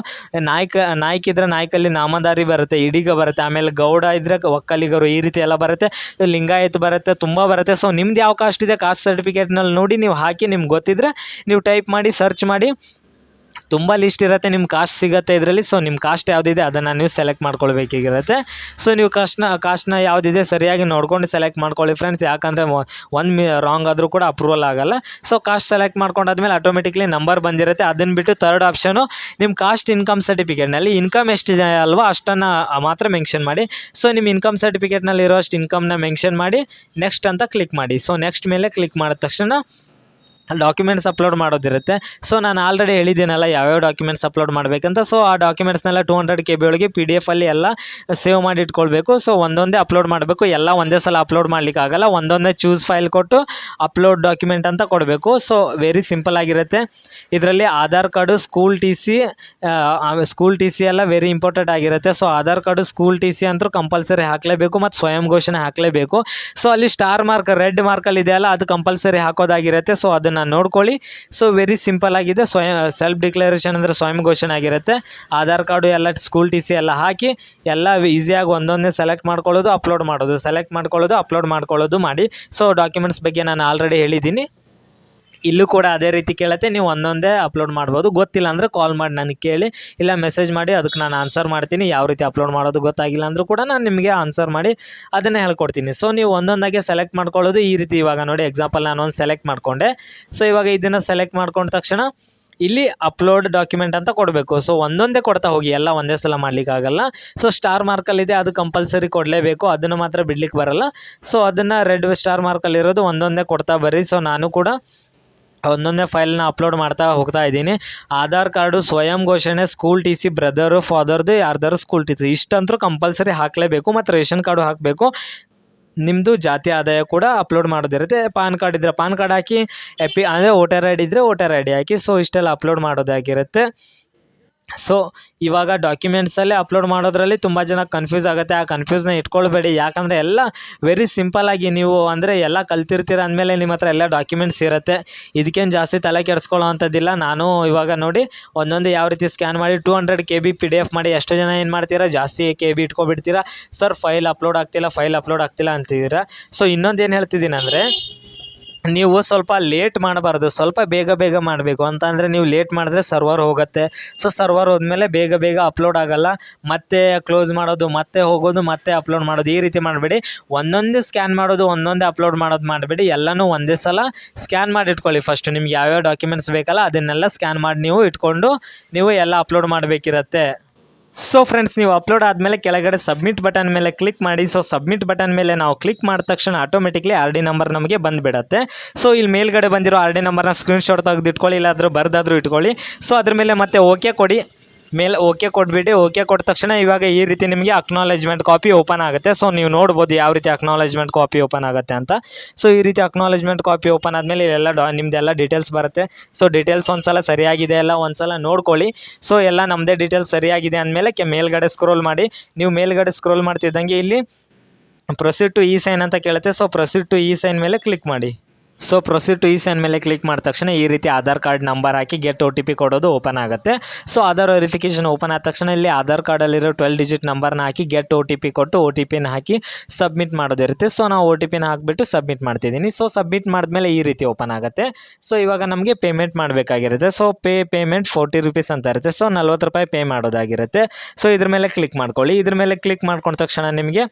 ನಾಯ್ಕ ನಾಯ್ಕ ಇದ್ರೆ ನಾಯ್ಕಲ್ಲಿ ನಾಮದಾರಿ ಬರುತ್ತೆ, ಇಡಿಗ ಬರುತ್ತೆ, ಆಮೇಲೆ ಗೌಡ ಇದ್ರೆ ಒಕ್ಕಲಿಗರು ಈ ರೀತಿ ಎಲ್ಲ ಬರುತ್ತೆ, ಲಿಂಗಾಯತ್ ಬರುತ್ತೆ, ತುಂಬ ಬರುತ್ತೆ. ಸೊ ನಿಮ್ದು ಯಾವ ಕಾಸ್ಟ್ ಇದೆ? ಕಾಸ್ಟ್ ಸರ್ಟಿಫಿಕೇಟ್ನಲ್ಲಿ ನೋಡಿ ನೀವು ಹಾಕಿ ನಿಮ್ಗೆ ಗೊತ್ತಿದ್ರೆ ನೀವು ಟೈಪ್ ಮಾಡಿ ಸರ್ಚ್ ಮಾಡಿ. ತುಂಬ ಲಿಸ್ಟ್ ಇರುತ್ತೆ ನಿಮ್ಮ ಕಾಸ್ಟ್ ಸಿಗುತ್ತೆ ಇದರಲ್ಲಿ ಸೊ ನಿಮ್ಮ ಕಾಸ್ಟ್ ಯಾವುದಿದೆ ಅದನ್ನು ನೀವು ಸೆಲೆಕ್ಟ್ ಮಾಡ್ಕೊಳ್ಬೇಕಾಗಿರುತ್ತೆ ಸೊ ನೀವು ಕಾಸ್ಟ್ನ ಕಾಸ್ಟ್ನ ಯಾವುದಿದೆ ಸರಿಯಾಗಿ ನೋಡ್ಕೊಂಡು ಸೆಲೆಕ್ಟ್ ಮಾಡ್ಕೊಳ್ಳಿ ಫ್ರೆಂಡ್ಸ್ ಯಾಕಂದರೆ ಒಂದು ಮಿ ರಾಂಗ್ ಆದರೂ ಕೂಡ ಅಪ್ರೂವಲ್ ಆಗಲ್ಲ. ಸೊ ಕಾಸ್ಟ್ ಸೆಲೆಕ್ಟ್ ಮಾಡ್ಕೊಂಡಾದ್ಮೇಲೆ ಆಟೋಮೆಟಿಕ್ಲಿ ನಂಬರ್ ಬಂದಿರುತ್ತೆ, ಅದನ್ನು ಬಿಟ್ಟು ಥರ್ಡ್ ಆಪ್ಷನು ನಿಮ್ಮ ಕಾಸ್ಟ್ ಇನ್ಕಮ್ ಸರ್ಟಿಫಿಕೇಟ್ನಲ್ಲಿ ಇನ್ಕಮ್ ಎಷ್ಟಿದೆ ಅಲ್ವಾ ಅಷ್ಟನ್ನು ಮಾತ್ರ ಮೆನ್ಷನ್ ಮಾಡಿ. ಸೊ ನಿಮ್ಮ ಇನ್ಕಮ್ ಸರ್ಟಿಫಿಕೇಟ್ನಲ್ಲಿ ಇರೋಷ್ಟು ಇನ್ಕಮ್ನ ಮೆನ್ಷನ್ ಮಾಡಿ ನೆಕ್ಸ್ಟ್ ಅಂತ ಕ್ಲಿಕ್ ಮಾಡಿ. ಸೊ ನೆಕ್ಸ್ಟ್ ಮೇಲೆ ಕ್ಲಿಕ್ ಮಾಡಿದ ತಕ್ಷಣ ಡಾಕ್ಯುಮೆಂಟ್ಸ್ ಅಪ್ಲೋಡ್ ಮಾಡೋದಿರುತ್ತೆ. ಸೊ ನಾನು ಆಲ್ರೆಡಿ ಹೇಳಿದ್ದೀನಲ್ಲ ಯಾವ್ಯಾವ ಡಾಕ್ಯುಮೆಂಟ್ಸ್ ಅಪ್ಲೋಡ್ ಮಾಡಬೇಕಂತ. ಸೊ ಆ ಡಾಕ್ಯುಮೆಂಟ್ಸ್ನೆಲ್ಲ ಟೂ ಹಂಡ್ರೆಡ್ ಕೆ ಬಿ ಒಳಗೆ ಪಿ ಡಿ ಎಫಲ್ಲಿ ಎಲ್ಲ ಸೇವ್ ಮಾಡಿ ಇಟ್ಕೊಳ್ಬೇಕು. ಸೊ ಒಂದೊಂದೇ ಅಪ್ಲೋಡ್ ಮಾಡಬೇಕು. ಎಲ್ಲ ಒಂದೇ ಸಲ ಅಪ್ಲೋಡ್ ಮಾಡಲಿಕ್ಕಾಗಲ್ಲ ಒಂದೊಂದೇ ಚೂಸ್ ಫೈಲ್ ಕೊಟ್ಟು ಅಪ್ಲೋಡ್ ಡಾಕ್ಯುಮೆಂಟ್ ಅಂತ ಕೊಡಬೇಕು. ಸೊ ವೆರಿ ಸಿಂಪಲ್ ಆಗಿರುತ್ತೆ. ಇದರಲ್ಲಿ Aadhaar card school T C school T C ಎಲ್ಲ ವೆರಿ ಇಂಪಾರ್ಟೆಂಟ್ ಆಗಿರುತ್ತೆ. So Aadhaar card school T C ಅಂತೂ ಕಂಪಲ್ಸರಿ ಹಾಕಲೇಬೇಕು ಮತ್ತು ಸ್ವಯಂ ಘೋಷಣೆ ಹಾಕಲೇಬೇಕು. ಸೊ ಅಲ್ಲಿ ಸ್ಟಾರ್ ಮಾರ್ಕ್ ರೆಡ್ ಮಾರ್ಕಲ್ಲಿ ಇದೆಯಲ್ಲ, ಅದು ಕಂಪಲ್ಸರಿ ಹಾಕೋದಾಗಿರುತ್ತೆ. ಸೊ ಅದನ್ನು ನೋಡ್ಕೊಳ್ಳಿ. ಸೊ ವೆರಿ ಸಿಂಪಲ್ ಆಗಿದೆ. ಸ್ವಯಂ ಸೆಲ್ಫ್ ಡಿಕ್ಲರೇಷನ್ ಅಂದರೆ ಸ್ವಯಂ ಘೋಷಣೆ ಆಗಿರುತ್ತೆ. ಆಧಾರ್ ಕಾರ್ಡು ಎಲ್ಲ ಸ್ಕೂಲ್ ಟಿ ಎಲ್ಲ ಹಾಕಿ, ಎಲ್ಲ ಈಸಿಯಾಗಿ ಒಂದೊಂದೇ ಸೆಲೆಕ್ಟ್ ಮಾಡ್ಕೊಳ್ಳೋದು ಅಪ್ಲೋಡ್ ಮಾಡೋದು. ಸೆಲೆಕ್ಟ್ ಮಾಡ್ಕೊಳ್ಳೋದು ಅಪ್ಲೋಡ್ ಮಾಡ್ಕೊಳ್ಳೋದು ಮಾಡಿ. ಸೊ ಡಾಕ್ಯುಮೆಂಟ್ಸ್ ಬಗ್ಗೆ ನಾನು ಆಲ್ರೆಡಿ ಹೇಳಿದ್ದೀನಿ. ಇಲ್ಲೂ ಕೂಡ ಅದೇ ರೀತಿ ಕೇಳತ್ತೆ, ನೀವು ಒಂದೊಂದೇ ಅಪ್ಲೋಡ್ ಮಾಡ್ಬೋದು. ಗೊತ್ತಿಲ್ಲ ಅಂದರೆ ಕಾಲ್ ಮಾಡಿ ನನಗೆ ಕೇಳಿ, ಇಲ್ಲ ಮೆಸೇಜ್ ಮಾಡಿ ಅದಕ್ಕೆ ನಾನು ಆನ್ಸರ್ ಮಾಡ್ತೀನಿ, ಯಾವ ರೀತಿ ಅಪ್ಲೋಡ್ ಮಾಡೋದು ಗೊತ್ತಾಗಿಲ್ಲ ಅಂದರೂ ಕೂಡ ನಾನು ನಿಮಗೆ ಆನ್ಸರ್ ಮಾಡಿ ಅದನ್ನೇ ಹೇಳ್ಕೊಡ್ತೀನಿ. ಸೊ ನೀವು ಒಂದೊಂದಾಗೆ ಸೆಲೆಕ್ಟ್ ಮಾಡ್ಕೊಳ್ಳೋದು ಈ ರೀತಿ ಇವಾಗ ನೋಡಿ ಎಕ್ಸಾಂಪಲ್ ನಾನು ಒಂದು ಸೆಲೆಕ್ಟ್ ಮಾಡಿಕೊಂಡೆ. ಸೊ ಇವಾಗ ಇದನ್ನು ಸೆಲೆಕ್ಟ್ ಮಾಡ್ಕೊಂಡ ತಕ್ಷಣ ಇಲ್ಲಿ ಅಪ್ಲೋಡ್ ಡಾಕ್ಯುಮೆಂಟ್ ಅಂತ ಕೊಡಬೇಕು. ಸೊ ಒಂದೊಂದೇ ಕೊಡ್ತಾ ಹೋಗಿ, ಎಲ್ಲ ಒಂದೇ ಸಲ ಮಾಡಲಿಕ್ಕಾಗಲ್ಲ ಸೊ ಸ್ಟಾರ್ ಮಾರ್ಕಲ್ಲಿದೆ ಅದು ಕಂಪಲ್ಸರಿ ಕೊಡಲೇಬೇಕು, ಅದನ್ನು ಮಾತ್ರ ಬಿಡ್ಲಿಕ್ಕೆ ಬರಲ್ಲ. ಸೊ ಅದನ್ನು ರೆಡ್ ಸ್ಟಾರ್ ಮಾರ್ಕಲ್ಲಿರೋದು ಒಂದೊಂದೇ ಕೊಡ್ತಾ ಬರ್ರಿ. ಸೊ ನಾನು ಕೂಡ ಒಂದೊಂದೇ ಫೈಲ್ನ ಅಪ್ಲೋಡ್ ಮಾಡ್ತಾ ಹೋಗ್ತಾ ಇದ್ದೀನಿ. ಆಧಾರ್ ಕಾರ್ಡು ಸ್ವಯಂ ಘೋಷಣೆ ಸ್ಕೂಲ್ ಟಿ ಸಿ ಬ್ರದರು ಫಾದರ್ದು ಯಾರ್ದಾರು ಸ್ಕೂಲ್ ಟಿ ಸಿ ಇಷ್ಟಂತೂ ಕಂಪಲ್ಸರಿ ಹಾಕಲೇಬೇಕು ಮತ್ತು ರೇಷನ್ ಕಾರ್ಡು ಹಾಕಬೇಕು. ನಿಮ್ಮದು ಜಾತಿ ಆದಾಯ ಕೂಡ ಅಪ್ಲೋಡ್ ಮಾಡೋದಿರುತ್ತೆ. ಪಾನ್ ಕಾರ್ಡ್ ಇದ್ದರೆ ಪಾನ್ ಕಾರ್ಡ್ ಹಾಕಿ, ಎಪಿ ಅಂದರೆ ವೋಟರ್ ಐ ಡಿ ಇದ್ದರೆ ವೋಟರ್ ಐ ಡಿ ಹಾಕಿ ಸೊ ಇಷ್ಟೆಲ್ಲ ಅಪ್ಲೋಡ್ ಮಾಡೋದಾಗಿರುತ್ತೆ. ಸೊ ಇವಾಗ ಡಾಕ್ಯುಮೆಂಟ್ಸಲ್ಲೇ ಅಪ್ಲೋಡ್ ಮಾಡೋದ್ರಲ್ಲಿ ತುಂಬ ಜನ ಕನ್ಫ್ಯೂಸ್ ಆಗುತ್ತೆ. ಆ ಕನ್ಫ್ಯೂಸ್ನ ಇಟ್ಕೊಳ್ಬೇಡಿ. ಯಾಕಂದರೆ ಎಲ್ಲ ವೆರಿ ಸಿಂಪಲ್ಲಾಗಿ ನೀವು ಅಂದರೆ ಎಲ್ಲ ಕಲ್ತಿರ್ತೀರ ಅಂದಮೇಲೆ ನಿಮ್ಮ ಹತ್ರ ಎಲ್ಲ ಡಾಕ್ಯುಮೆಂಟ್ಸ್ ಇರುತ್ತೆ. ಇದಕ್ಕೇನು ಜಾಸ್ತಿ ತಲೆ ಕೆಡಿಸ್ಕೊಳ್ಳೋ ಅಂಥದ್ದಿಲ್ಲ. ನಾನು ಇವಾಗ ನೋಡಿ ಒಂದೊಂದು ಯಾವ ರೀತಿ ಸ್ಕ್ಯಾನ್ ಮಾಡಿ two hundred K B P D F ಮಾಡಿ ಎಷ್ಟೋ ಜನ ಏನು ಮಾಡ್ತೀರಾ? ಜಾಸ್ತಿ ಕೆ ಬಿ ಇಟ್ಕೊಬಿಡ್ತೀರಾ? ಸರ್ ಫೈಲ್ ಅಪ್ಲೋಡ್ ಆಗ್ತಿಲ್ಲ ಫೈಲ್ ಅಪ್ಲೋಡ್ ಆಗ್ತಿಲ್ಲ ಅಂತಿದ್ದೀರಾ? ಸೊ ಇನ್ನೊಂದು ಏನು ಹೇಳ್ತಿದ್ದೀನಿ ಅಂದರೆ ನೀವು ಸ್ವಲ್ಪ ಲೇಟ್ ಮಾಡಬಾರ್ದು, ಸ್ವಲ್ಪ ಬೇಗ ಬೇಗ ಮಾಡಬೇಕು. ಅಂತಂದರೆ ನೀವು ಲೇಟ್ ಮಾಡಿದ್ರೆ ಸರ್ವರ್ ಹೋಗುತ್ತೆ. ಸೊ ಸರ್ವರ್ ಹೋದ್ಮೇಲೆ ಬೇಗ ಬೇಗ ಅಪ್ಲೋಡ್ ಆಗೋಲ್ಲ. ಮತ್ತೆ ಕ್ಲೋಸ್ ಮಾಡೋದು, ಮತ್ತೆ ಹೋಗೋದು, ಮತ್ತೆ ಅಪ್ಲೋಡ್ ಮಾಡೋದು. ಈ ರೀತಿ ಮಾಡಬೇಡಿ. ಒಂದೊಂದೇ ಸ್ಕ್ಯಾನ್ ಮಾಡೋದು, ಒಂದೊಂದೇ ಅಪ್ಲೋಡ್ ಮಾಡೋದು ಮಾಡಬೇಡಿ. ಎಲ್ಲನೂ ಒಂದೇ ಸಲ ಸ್ಕ್ಯಾನ್ ಮಾಡಿ ಇಟ್ಕೊಳ್ಳಿ ಫಸ್ಟ್ ನಿಮ್ಗೆ ಯಾವ್ಯಾವ ಡಾಕ್ಯುಮೆಂಟ್ಸ್ ಬೇಕಲ್ಲ, ಅದನ್ನೆಲ್ಲ ಸ್ಕ್ಯಾನ್ ಮಾಡಿ ನೀವು ಇಟ್ಕೊಂಡು ನೀವು ಎಲ್ಲ ಅಪ್ಲೋಡ್ ಮಾಡಬೇಕಿರತ್ತೆ. ಸೊ ಫ್ರೆಂಡ್ಸ್ ನೀವು ಅಪ್ಲೋಡ್ ಆದಮೇಲೆ ಕೆಳಗಡೆ ಸಬ್ಮಿಟ್ ಬಟನ್ ಮೇಲೆ ಕ್ಲಿಕ್ ಮಾಡಿ. ಸೊ ಸಬ್ಮಿಟ್ ಬಟನ್ ಮೇಲೆ ನಾವು ಕ್ಲಿಕ್ ಮಾಡಿದ ತಕ್ಷಣ ಆಟೋಮೆಟಿಕ್ಲಿ ಆರ್ ಡಿ ನಂಬರ್ ನಮಗೆ ಬಂದುಬಿಡತ್ತೆ. ಸೊ ಇಲ್ಲಿ ಮೇಲ್ಗಡೆ ಬಂದಿರೋ ಆರ್ ಡಿ ನಂಬರ್ನ ಸ್ಕ್ರೀನ್ಶಾಟ್ ತೆಗೆದು ಇಟ್ಕೊಳ್ಳಿ ಇಲ್ಲಾದರೂ ಬರ್ದಾದರೂ ಇಟ್ಕೊಳ್ಳಿ. ಸೊ ಅದ್ರ ಮೇಲೆ ಮತ್ತೆ ಓಕೆ ಕೊಡಿ. ಮೇಲೆ ಓಕೆ ಕೊಟ್ಬಿಟ್ಟು ಓಕೆ ಕೊಟ್ಟ ತಕ್ಷಣ ಇವಾಗ ಈ ರೀತಿ ನಿಮಗೆ ಅಕ್ನಾಲೇಜ್ಮೆಂಟ್ ಕಾಪಿ ಓಪನ್ ಆಗುತ್ತೆ. ಸೊ ನೀವು ನೋಡ್ಬೋದು ಯಾವ ರೀತಿ ಅಕ್ನಾಲೇಜ್ಮೆಂಟ್ ಕಾಪಿ ಓಪನ್ ಆಗುತ್ತೆ ಅಂತ. ಸೊ ಈ ರೀತಿ ಅಕ್ನಾಲೇಜ್ಮೆಂಟ್ ಕಾಪಿ ಓಪನ್ ಆದಮೇಲೆ ಇಲ್ಲೆಲ್ಲ ಡಾ ನಿಮ್ಮದೆಲ್ಲ ಡೀಟೇಲ್ಸ್ ಬರುತ್ತೆ. ಸೊ ಡೀಟೇಲ್ಸ್ ಒಂದು ಸಲ ಸರಿಯಾಗಿದೆ ಎಲ್ಲ ಒಂದು ಸಲ ನೋಡ್ಕೊಳ್ಳಿ. ಸೊ ಎಲ್ಲ ನಮ್ಮದೇ ಡೀಟೇಲ್ಸ್ ಸರಿಯಾಗಿದೆ ಅಂದಮೇಲೆ ಕೆ ಮೇಲ್ಗಡೆ ಸ್ಕ್ರೋಲ್ ಮಾಡಿ. ನೀವು ಮೇಲ್ಗಡೆ ಸ್ಕ್ರೋಲ್ ಮಾಡ್ತಿದ್ದಂಗೆ ಇಲ್ಲಿ ಪ್ರೊಸೀಡ್ ಟು ಇ ಸೈನ್ ಅಂತ ಕೇಳುತ್ತೆ. So proceed to E sign ಮೇಲೆ ಕ್ಲಿಕ್ ಮಾಡಿ. So proceed to E sign ಮೇಲೆ ಕ್ಲಿಕ್ ಮಾಡಿದ ತಕ್ಷಣ ಈ ರೀತಿ ಆಧಾರ್ ಕಾರ್ಡ್ ನಂಬರ್ ಹಾಕಿ ಗೆಟ್ ಒ ಟಿ ಪಿ ಕೊಡೋದು ಓಪನ್ ಆಗುತ್ತೆ. ಸೊ ಆಧಾರ್ ವೆರಿಫಿಕೇಷನ್ ಓಪನ್ ಆದ ತಕ್ಷಣ ಇಲ್ಲಿ ಆಧಾರ್ ಕಾರ್ಡಲ್ಲಿರೋ ಟ್ವೆಲ್ ಡಿಜಿಟ್ ನಂಬರ್ನ ಹಾಕಿ ಗೆಟ್ ಒ ಟಿ ಪಿ ಕೊಟ್ಟು ಒ ಟಿ ಪಿನ ಹಾಕಿ ಸಬ್ಮಿಟ್ ಮಾಡೋದಿರುತ್ತೆ ಸೊ ನಾವು ಒ ಟಿ ಪಿನ ಹಾಕಿಬಿಟ್ಟು ಸಬ್ಮಿಟ್ ಮಾಡ್ತಿದ್ದೀನಿ. ಸೊ ಸಬ್ಮಿಟ್ ಮಾಡಿದ್ಮೇಲೆ ಈ ರೀತಿ ಓಪನ್ ಆಗುತ್ತೆ. ಸೊ ಇವಾಗ ನಮಗೆ payment ಮಾಡಬೇಕಾಗಿರುತ್ತೆ. So pay payment forty rupees ಅಂತ ಇರುತ್ತೆ. ಸೊ ನಲ್ವತ್ತು ರೂಪಾಯಿ ಪೇ ಮಾಡೋದಾಗಿರುತ್ತೆ. ಸೊ ಇದ್ರ ಮೇಲೆ ಕ್ಲಿಕ್ ಮಾಡ್ಕೊಳ್ಳಿ. ಇದ್ರ ಮೇಲೆ ಕ್ಲಿಕ್ ಮಾಡ್ಕೊಂಡ ತಕ್ಷಣ ನಿಮಗೆ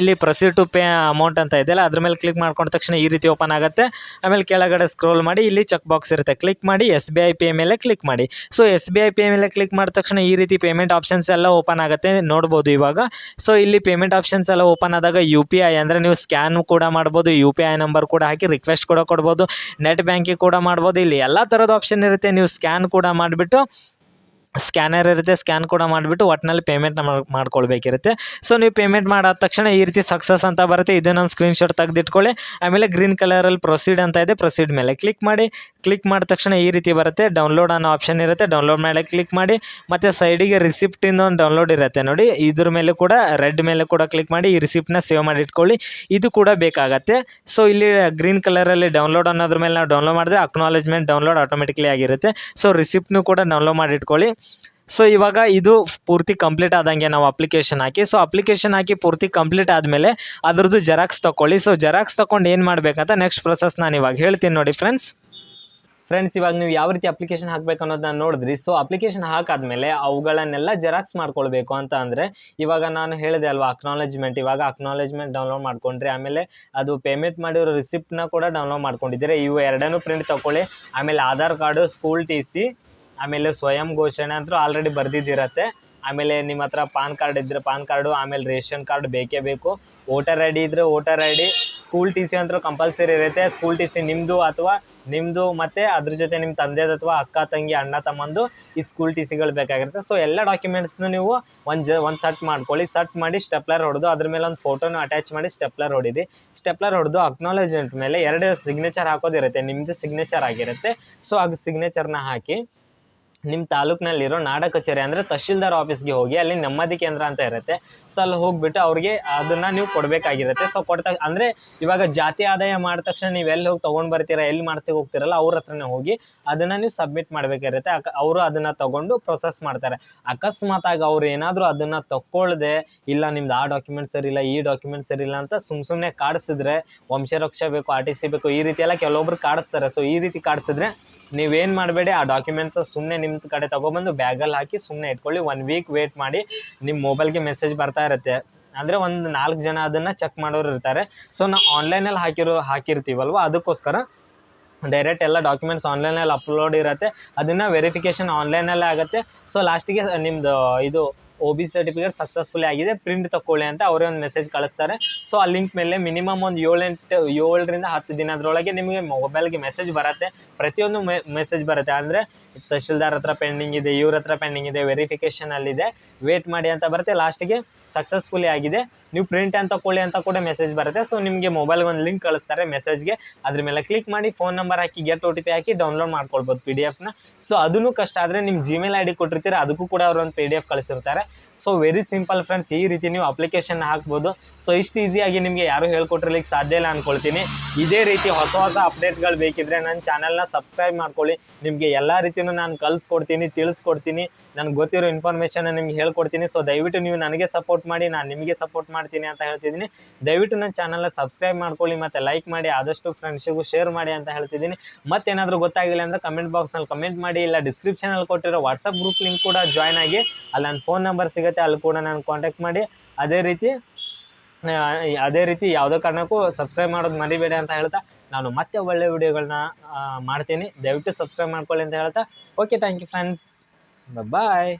ಇಲ್ಲಿ ಪ್ರೊಸೀಡ್ ಟು ಪೇ ಅಮೌಂಟ್ ಅಂತ ಇದೆಯಲ್ಲ, ಅದ್ರ ಮೇಲೆ ಕ್ಲಿಕ್ ಮಾಡ್ಕೊಂಡ ತಕ್ಷಣ ಈ ರೀತಿ ಓಪನ್ ಆಗುತ್ತೆ. ಆಮೇಲೆ ಕೆಳಗಡೆ ಸ್ಕ್ರೋಲ್ ಮಾಡಿ, ಇಲ್ಲಿ ಚೆಕ್ ಬಾಕ್ಸ್ ಇರುತ್ತೆ. ಕ್ಲಿಕ್ ಮಾಡಿ ಎಸ್ ಬಿ ಐ ಪೇ ಮೇಲೆ ಕ್ಲಿಕ್ ಮಾಡಿ. So S B I pay ಮೇಲೆ ಕ್ಲಿಕ್ ಮಾಡಿದ ತಕ್ಷಣ ಈ ರೀತಿ ಪೇಮೆಂಟ್ ಆಪ್ಷನ್ಸ್ ಎಲ್ಲ ಓಪನ್ ಆಗುತ್ತೆ ನೋಡ್ಬೋದು ಇವಾಗ. ಸೊ ಇಲ್ಲಿ ಪೇಮೆಂಟ್ ಆಪ್ಷನ್ಸ್ ಎಲ್ಲ ಓಪನ್ ಆದಾಗ ಯು ಪಿ ಐ ಅಂದರೆ ನೀವು ಸ್ಕ್ಯಾನ್ ಕೂಡ ಮಾಡ್ಬೋದು ಯು ಪಿ ಐ ನಂಬರ್ ಕೂಡ ಹಾಕಿ ರಿಕ್ವೆಸ್ಟ್ ಕೂಡ ಕೊಡ್ಬೋದು ನೆಟ್ ಬ್ಯಾಂಕಿಂಗ್ ಕೂಡ ಮಾಡ್ಬೋದು. ಇಲ್ಲಿ ಎಲ್ಲ ಥರದ ಆಪ್ಷನ್ ಇರುತ್ತೆ. ನೀವು ಸ್ಕ್ಯಾನ್ ಕೂಡ ಮಾಡಿಬಿಟ್ಟು ಸ್ಕ್ಯಾನರ್ ಇರುತ್ತೆ, ಸ್ಕ್ಯಾನ್ ಕೂಡ ಮಾಡಿಬಿಟ್ಟು ಒಟ್ಟಿನಲ್ಲಿ ಪೇಮೆಂಟ್ನ ಮಾಡ್ಕೊಳ್ಬೇಕಿರುತ್ತೆ. ಸೊ ನೀವು ಪೇಮೆಂಟ್ ಮಾಡಾದ ತಕ್ಷಣ ಈ ರೀತಿ ಸಕ್ಸಸ್ ಅಂತ ಬರುತ್ತೆ. ಇದನ್ನು ಸ್ಕ್ರೀನ್ಶಾಟ್ ತೆಗೆದಿಟ್ಕೊಳ್ಳಿ. ಆಮೇಲೆ ಗ್ರೀನ್ ಕಲರಲ್ಲಿ ಪ್ರೊಸೀಡ್ ಅಂತ ಇದೆ ಪ್ರೊಸೀಡ್ ಮೇಲೆ ಕ್ಲಿಕ್ ಮಾಡಿ. ಕ್ಲಿಕ್ ಮಾಡಿದ ತಕ್ಷಣ ಈ ರೀತಿ ಬರುತ್ತೆ. ಡೌನ್ಲೋಡ್ ಅನ್ನೋ ಆಪ್ಷನ್ ಇರುತ್ತೆ. ಡೌನ್ಲೋಡ್ ಮೇಲೆ ಕ್ಲಿಕ್ ಮಾಡಿ. ಮತ್ತು ಸೈಡಿಗೆ ರಿಸಿಪ್ಟಿಂದ ಒಂದು ಡೌನ್ಲೋಡ್ ಇರುತ್ತೆ ನೋಡಿ. ಇದ್ರ ಮೇಲೆ ಕೂಡ ರೆಡ್ ಮೇಲೆ ಕೂಡ ಕ್ಲಿಕ್ ಮಾಡಿ ಈ ರಿಸಿಪ್ಟನ್ನ ಸೇವ್ ಮಾಡಿ ಇಟ್ಕೊಳ್ಳಿ. ಇದು ಕೂಡ ಬೇಕಾಗತ್ತೆ. ಸೊ ಇಲ್ಲಿ ಗ್ರೀನ್ ಕಲರಲ್ಲಿ ಡೌನ್ಲೋಡ್ ಅನ್ನೋದ್ರ ಮೇಲೆ ನಾವು ಡೌನ್ಲೋಡ್ ಮಾಡಿದ್ರೆ ಅಕ್ನಾಲೆಜ್ಮೆಂಟ್ ಡೌನ್ಲೋಡ್ ಆಟೋಮೆಟಿಕ್ಲಿ ಆಗಿರುತ್ತೆ. ಸೊ ರಿಸಿಪ್ಟ್ನು ಕೂಡ ಡೌನ್ಲೋಡ್ ಮಾಡಿ ಇಟ್ಕೊಳ್ಳಿ. ಸೊ ಇವಾಗ ಇದು ಪೂರ್ತಿ ಕಂಪ್ಲೀಟ್ ಆದಂಗೆ ನಾವು ಅಪ್ಲಿಕೇಶನ್ ಹಾಕಿ ಸೊ ಅಪ್ಲಿಕೇಶನ್ ಹಾಕಿ ಪೂರ್ತಿ ಕಂಪ್ಲೀಟ್ ಆದಮೇಲೆ ಅದ್ರದ್ದು ಜೆರಾಕ್ಸ್ ತೊಗೊಳ್ಳಿ ಸೊ ಜೆರಾಕ್ಸ್ ತೊಗೊಂಡು ಏನು ಮಾಡಬೇಕಂತ ನೆಕ್ಸ್ಟ್ ಪ್ರೊಸೆಸ್ ನಾನು ಇವಾಗ ಹೇಳ್ತೀನಿ ನೋಡಿ ಫ್ರೆಂಡ್ಸ್ ಫ್ರೆಂಡ್ಸ್ ಇವಾಗ ನೀವು ಯಾವ ರೀತಿ ಅಪ್ಲಿಕೇಶನ್ ಹಾಕಬೇಕು ಅನ್ನೋದನ್ನ ನೋಡಿದ್ರಿ. ಸೊ ಅಪ್ಲಿಕೇಶನ್ ಹಾಕಾದ್ಮೇಲೆ ಅವುಗಳನ್ನೆಲ್ಲ ಜೆರಾಕ್ಸ್ ಮಾಡ್ಕೊಳ್ಬೇಕು ಅಂತ ಅಂದರೆ, ಇವಾಗ ನಾನು ಹೇಳಿದೆ ಅಲ್ವಾ ಅಕ್ನಾಲೇಜ್ಮೆಂಟ್ ಇವಾಗ ಅಕ್ನಾಲೇಜ್ಮೆಂಟ್ ಡೌನ್ಲೋಡ್ ಮಾಡ್ಕೊಂಡ್ರಿ ಆಮೇಲೆ ಅದು ಪೇಮೆಂಟ್ ಮಾಡಿರೋ ರಿಸಿಪ್ಟ್ನ ಕೂಡ ಡೌನ್ಲೋಡ್ ಮಾಡ್ಕೊಂಡಿದ್ದೀರಿ. ಇವು ಎರಡನ್ನೂ ಪ್ರಿಂಟ್ ತೊಗೊಳ್ಳಿ ಆಮೇಲೆ Aadhaar card school T C ಆಮೇಲೆ ಸ್ವಯಂ ಘೋಷಣೆ ಅಂತೂ ಆಲ್ರೆಡಿ ಬರ್ದಿದ್ದಿರತ್ತೆ. ಆಮೇಲೆ ನಿಮ್ಮ ಹತ್ರ ಪಾನ್ ಕಾರ್ಡ್ ಇದ್ದರೆ ಪಾನ್ ಕಾರ್ಡು, ಆಮೇಲೆ ರೇಷನ್ ಕಾರ್ಡ್ ಬೇಕೇ ಬೇಕು. ವೋಟರ್ ಐ ಡಿ ಇದ್ದರೆ voter I D school T C ಅಂತೂ ಕಂಪಲ್ಸರಿ ಇರುತ್ತೆ. ಸ್ಕೂಲ್ ಟಿ ಸಿ ನಿಮ್ಮದು ಅಥವಾ ನಿಮ್ಮದು ಮತ್ತು ಅದ್ರ ಜೊತೆ ನಿಮ್ಮ ತಂದೆದು ಅಥವಾ ಅಕ್ಕ, ತಂಗಿ, ಅಣ್ಣ, ತಮ್ಮಂದು ಈ ಸ್ಕೂಲ್ ಟಿ ಸಿಗಳು ಬೇಕಾಗಿರುತ್ತೆ. ಸೊ ಎಲ್ಲ ಡಾಕ್ಯುಮೆಂಟ್ಸ್ನು ನೀವು ಒಂದು ಜ, ಒಂದು ಸಟ್ ಮಾಡ್ಕೊಳ್ಳಿ. ಸಟ್ ಮಾಡಿ ಸ್ಟೆಪ್ಲರ್ ಹೊಡೆದು ಅದ್ರ ಮೇಲೆ ಒಂದು ಫೋಟೋನ ಅಟ್ಯಾಚ್ ಮಾಡಿ ಸ್ಟೆಪ್ಲರ್ ಹೊಡಿರಿ. ಸ್ಟೆಪ್ಲರ್ ಹೊಡೆದು ಅಕ್ನಾಲೇಜ್ಮೆಂಟ್ ಮೇಲೆ ಎರಡು ಸಿಗ್ನೇಚರ್ ಹಾಕೋದಿರುತ್ತೆ. ನಿಮ್ಮದು ಸಿಗ್ನೇಚರ್ ಆಗಿರುತ್ತೆ. ಸೊ ಆಗ ಸಿಗ್ನೇಚರ್ನ ಹಾಕಿ ನಿಮ್ಮ ತಾಲೂಕಿನಲ್ಲಿರೋ ನಾಡ ಕಚೇರಿ ಅಂದರೆ ತಹಶೀಲ್ದಾರ್ ಆಫೀಸ್ಗೆ ಹೋಗಿ ಅಲ್ಲಿ ನೆಮ್ಮದಿ ಕೇಂದ್ರ ಅಂತ ಇರುತ್ತೆ. ಸೊ ಅಲ್ಲಿ ಹೋಗ್ಬಿಟ್ಟು ಅವ್ರಿಗೆ ಅದನ್ನು ನೀವು ಕೊಡಬೇಕಾಗಿರುತ್ತೆ. ಸೊ ಕೊಡ್ತಾ ಅಂದರೆ ಇವಾಗ ಜಾತಿ ಆದಾಯ ಮಾಡಿದ ತಕ್ಷಣ ನೀವು ಎಲ್ಲಿ ಹೋಗಿ ತೊಗೊಂಡು ಬರ್ತೀರಾ, ಎಲ್ಲಿ ಮಾಡಿಸಿ ಹೋಗ್ತಿರಲ್ಲ ಅವ್ರ ಹತ್ರನೇ ಹೋಗಿ ಅದನ್ನು ನೀವು ಸಬ್ಮಿಟ್ ಮಾಡಬೇಕಿರುತ್ತೆ ಅಕ ಅವರು ಅದನ್ನು ತೊಗೊಂಡು ಪ್ರೊಸೆಸ್ ಮಾಡ್ತಾರೆ. ಅಕಸ್ಮಾತಾಗಿ ಅವ್ರು ಏನಾದರೂ ಅದನ್ನು ತಕ್ಕೊಳ್ಳದೆ ಇಲ್ಲ ನಿಮ್ದು ಆ ಡಾಕ್ಯುಮೆಂಟ್ ಸರಿ ಇಲ್ಲ, ಈ ಡಾಕ್ಯುಮೆಂಟ್ ಸರಿ ಇಲ್ಲ ಅಂತ ಸುಮ್ಮ ಸುಮ್ಮನೆ ಕಾಡಿಸಿದ್ರೆ, ವಂಶರಕ್ಷ ಬೇಕು, ಆರ್ ಟಿ ಸಿ ಬೇಕು, ಈ ರೀತಿ ಎಲ್ಲ ಕೆಲವೊಬ್ರು ಕಾಡಿಸ್ತಾರೆ. ಸೊ ಈ ರೀತಿ ಕಾಡಿಸಿದ್ರೆ ನೀವೇನು ಮಾಡಬೇಡಿ, ಆ ಡಾಕ್ಯುಮೆಂಟ್ಸ್ ಸುಮ್ಮನೆ ನಿಮ್ಮ ಕಡೆ ತೊಗೊಬಂದು ಬ್ಯಾಗಲ್ಲಿ ಹಾಕಿ ಸುಮ್ಮನೆ ಇಟ್ಕೊಳ್ಳಿ ಒನ್ ವೀಕ್ ವೇಟ್ ಮಾಡಿ ನಿಮ್ಮ ಮೊಬೈಲ್ಗೆ ಮೆಸೇಜ್ ಬರ್ತಾ ಇರುತ್ತೆ. ಅಂದರೆ ಒಂದು ನಾಲ್ಕು ಜನ ಅದನ್ನು ಚೆಕ್ ಮಾಡೋರು ಇರ್ತಾರೆ. ಸೊ ನಾವು ಆನ್ಲೈನಲ್ಲಿ ಹಾಕಿರೋ, ಹಾಕಿರ್ತೀವಲ್ವ? ಅದಕ್ಕೋಸ್ಕರ ಡೈರೆಕ್ಟ್ ಎಲ್ಲ ಡಾಕ್ಯುಮೆಂಟ್ಸ್ ಆನ್ಲೈನಲ್ಲಿ ಅಪ್ಲೋಡ್ ಇರುತ್ತೆ. ಅದನ್ನು ವೆರಿಫಿಕೇಷನ್ ಆನ್ಲೈನಲ್ಲೇ ಆಗುತ್ತೆ. ಸೊ ಲಾಸ್ಟಿಗೆ ನಿಮ್ಮದು ಇದು ಒ ಬಿ ಸರ್ಟಿಫಿಕೇಟ್ ಸಕ್ಸಸ್ಫುಲಿ ಆಗಿದೆ. ಪ್ರಿಂಟ್ ತಗೊಳ್ಳಿ ಅಂತ ಅವರೇ ಒಂದು ಮೆಸೇಜ್ ಕಳಿಸ್ತಾರೆ. ಸೊ ಆ ಲಿಂಕ್ ಮೇಲೆ ಮಿನಿಮಮ್ ಒಂದು ಏಳೆಂಟು, ಏಳರಿಂದ ಹತ್ತು ದಿನದೊಳಗೆ ನಿಮಗೆ ಮೊಬೈಲ್ಗೆ ಮೆಸೇಜ್ ಬರುತ್ತೆ. ಪ್ರತಿಯೊಂದು ಮೆಸೇಜ್ ಬರುತ್ತೆ. ಅಂದರೆ ತಹಶೀಲ್ದಾರ್ ಹತ್ರ ಪೆಂಡಿಂಗ್ ಇದೆ, ಇವ್ರ ಹತ್ರ ಪೆಂಡಿಂಗ್ ಇದೆ ವೆರಿಫಿಕೇಷನಲ್ಲಿದೆ ವೇಟ್ ಮಾಡಿ ಅಂತ ಬರುತ್ತೆ. ಲಾಸ್ಟಿಗೆ ಸಕ್ಸಸ್ಫುಲಿ ಆಗಿದೆ. ನೀವು ಪ್ರಿಂಟ್ ಅಂತ ಕೊಳ್ಳಿ ಅಂತ ಕೂಡ ಮೆಸೇಜ್ ಬರುತ್ತೆ. ಸೊ ನಿಮಗೆ ಮೊಬೈಲ್ಗೆ ಒಂದು ಲಿಂಕ್ ಕಳಿಸ್ತಾರೆ ಮೆಸೇಜ್ಗೆ ಅದ್ರ ಮೇಲೆ ಕ್ಲಿಕ್ ಮಾಡಿ ಫೋನ್ ನಂಬರ್ ಹಾಕಿ ಗೆಟ್ ಒ ಹಾಕಿ ಡೌನ್ಲೋಡ್ ಮಾಡ್ಕೊಳ್ಬೋದು ಪಿ ಡಿ ಎಫ್ನ ಸೊ ಅದನ್ನು ಕಷ್ಟ. ಆದರೆ ನಿಮ್ಮ ಜಿಮೇಲ್ ಐ ಡಿ ಕೊಟ್ಟಿರ್ತೀರ, ಅದಕ್ಕೂ ಕೂಡ ಅವ್ರು ಒಂದು ಪಿ ಡಿ ಎಫ್ ಕಳಿಸಿರ್ತಾರೆ. ಸೊ ವೆರಿ ಸಿಂಪಲ್ ಫ್ರೆಂಡ್ಸ್ ಈ ರೀತಿ ನೀವು ಅಪ್ಲಿಕೇಶನ್ ಹಾಕ್ಬೋದು. ಸೊ ಇಷ್ಟು ಈಸಿಯಾಗಿ ನಿಮಗೆ ಯಾರು ಹೇಳ್ಕೊಟ್ಟಿರ್ಲಿಕ್ಕೆ ಸಾಧ್ಯ ಇಲ್ಲ ಅಂದ್ಕೊಳ್ತೀನಿ ಇದೇ ರೀತಿ ಹೊಸ ಹೊಸ ಅಪ್ಡೇಟ್ಗಳು ಬೇಕಿದ್ರೆ ನನ್ನ ಚಾನಲ್ನ ಸಬ್ಸ್ಕ್ರೈಬ್ ಮಾಡ್ಕೊಳ್ಳಿ. ನಿಮಗೆ ಎಲ್ಲ ರೀತಿಯೂ ನಾನು ಕಲಿಸ್ಕೊಡ್ತೀನಿ, ತಿಳಿಸ್ಕೊಡ್ತೀನಿ. ನನಗೆ ಗೊತ್ತಿರೋ ಇನ್ಫಾರ್ಮೇಷನ್ ನಿಮ್ಗೆ ಹೇಳ್ಕೊಡ್ತೀನಿ. ಸೊ ದಯವಿಟ್ಟು ನೀವು ನನಗೆ ಸಪೋರ್ಟ್ ಮಾಡಿ, ನಾನು ನಿಮಗೆ ಸಪೋರ್ಟ್ ಮಾಡ್ತೀನಿ ಅಂತ ಹೇಳ್ತಿದ್ದೀನಿ. ದಯವಿಟ್ಟು ನನ್ನ ಚಾನಲ್ನ ಸಬ್ಸ್ಕ್ರೈಬ್ ಮಾಡ್ಕೊಳ್ಳಿ ಮತ್ತು ಲೈಕ್ ಮಾಡಿ, ಆದಷ್ಟು ಫ್ರೆಂಡ್ಸಿಗೂ ಶೇರ್ ಮಾಡಿ ಅಂತ ಹೇಳ್ತಿದ್ದೀನಿ. ಮತ್ತೇನಾದರೂ ಗೊತ್ತಾಗಿಲ್ಲ ಅಂದರೆ ಕಮೆಂಟ್ ಬಾಕ್ಸ್ನಲ್ಲಿ ಕಮೆಂಟ್ ಮಾಡಿ, ಇಲ್ಲ ಡಿಸ್ಕ್ರಿಪ್ಷನಲ್ಲಿ ಕೊಟ್ಟಿರೋ ವಾಟ್ಸಪ್ ಗ್ರೂಪ್ ಲಿಂಕ್ ಕೂಡ ಜಾಯ್ನ್ ಆಗಿ ಅಲ್ಲಿ ನನ್ನ ಫೋನ್ ನಂಬರ್ ಸಿಗುತ್ತೆ. ಅಲ್ಲಿ ಕೂಡ ನಾನು ಕಾಂಟ್ಯಾಕ್ಟ್ ಮಾಡಿ, ಅದೇ ರೀತಿ ಅದೇ ರೀತಿ ಯಾವುದೇ ಕಾರಣಕ್ಕೂ ಸಬ್ಸ್ಕ್ರೈಬ್ ಮಾಡೋದು ಮರಿಬೇಡಿ ಅಂತ ಹೇಳ್ತಾ, ನಾನು ಮತ್ತೆ ಒಳ್ಳೆ ವಿಡಿಯೋಗಳನ್ನ ಮಾಡ್ತೀನಿ. ದಯವಿಟ್ಟು ಸಬ್ಸ್ಕ್ರೈಬ್ ಮಾಡ್ಕೊಳ್ಳಿ ಅಂತ ಹೇಳ್ತಾ okay thank you friends bye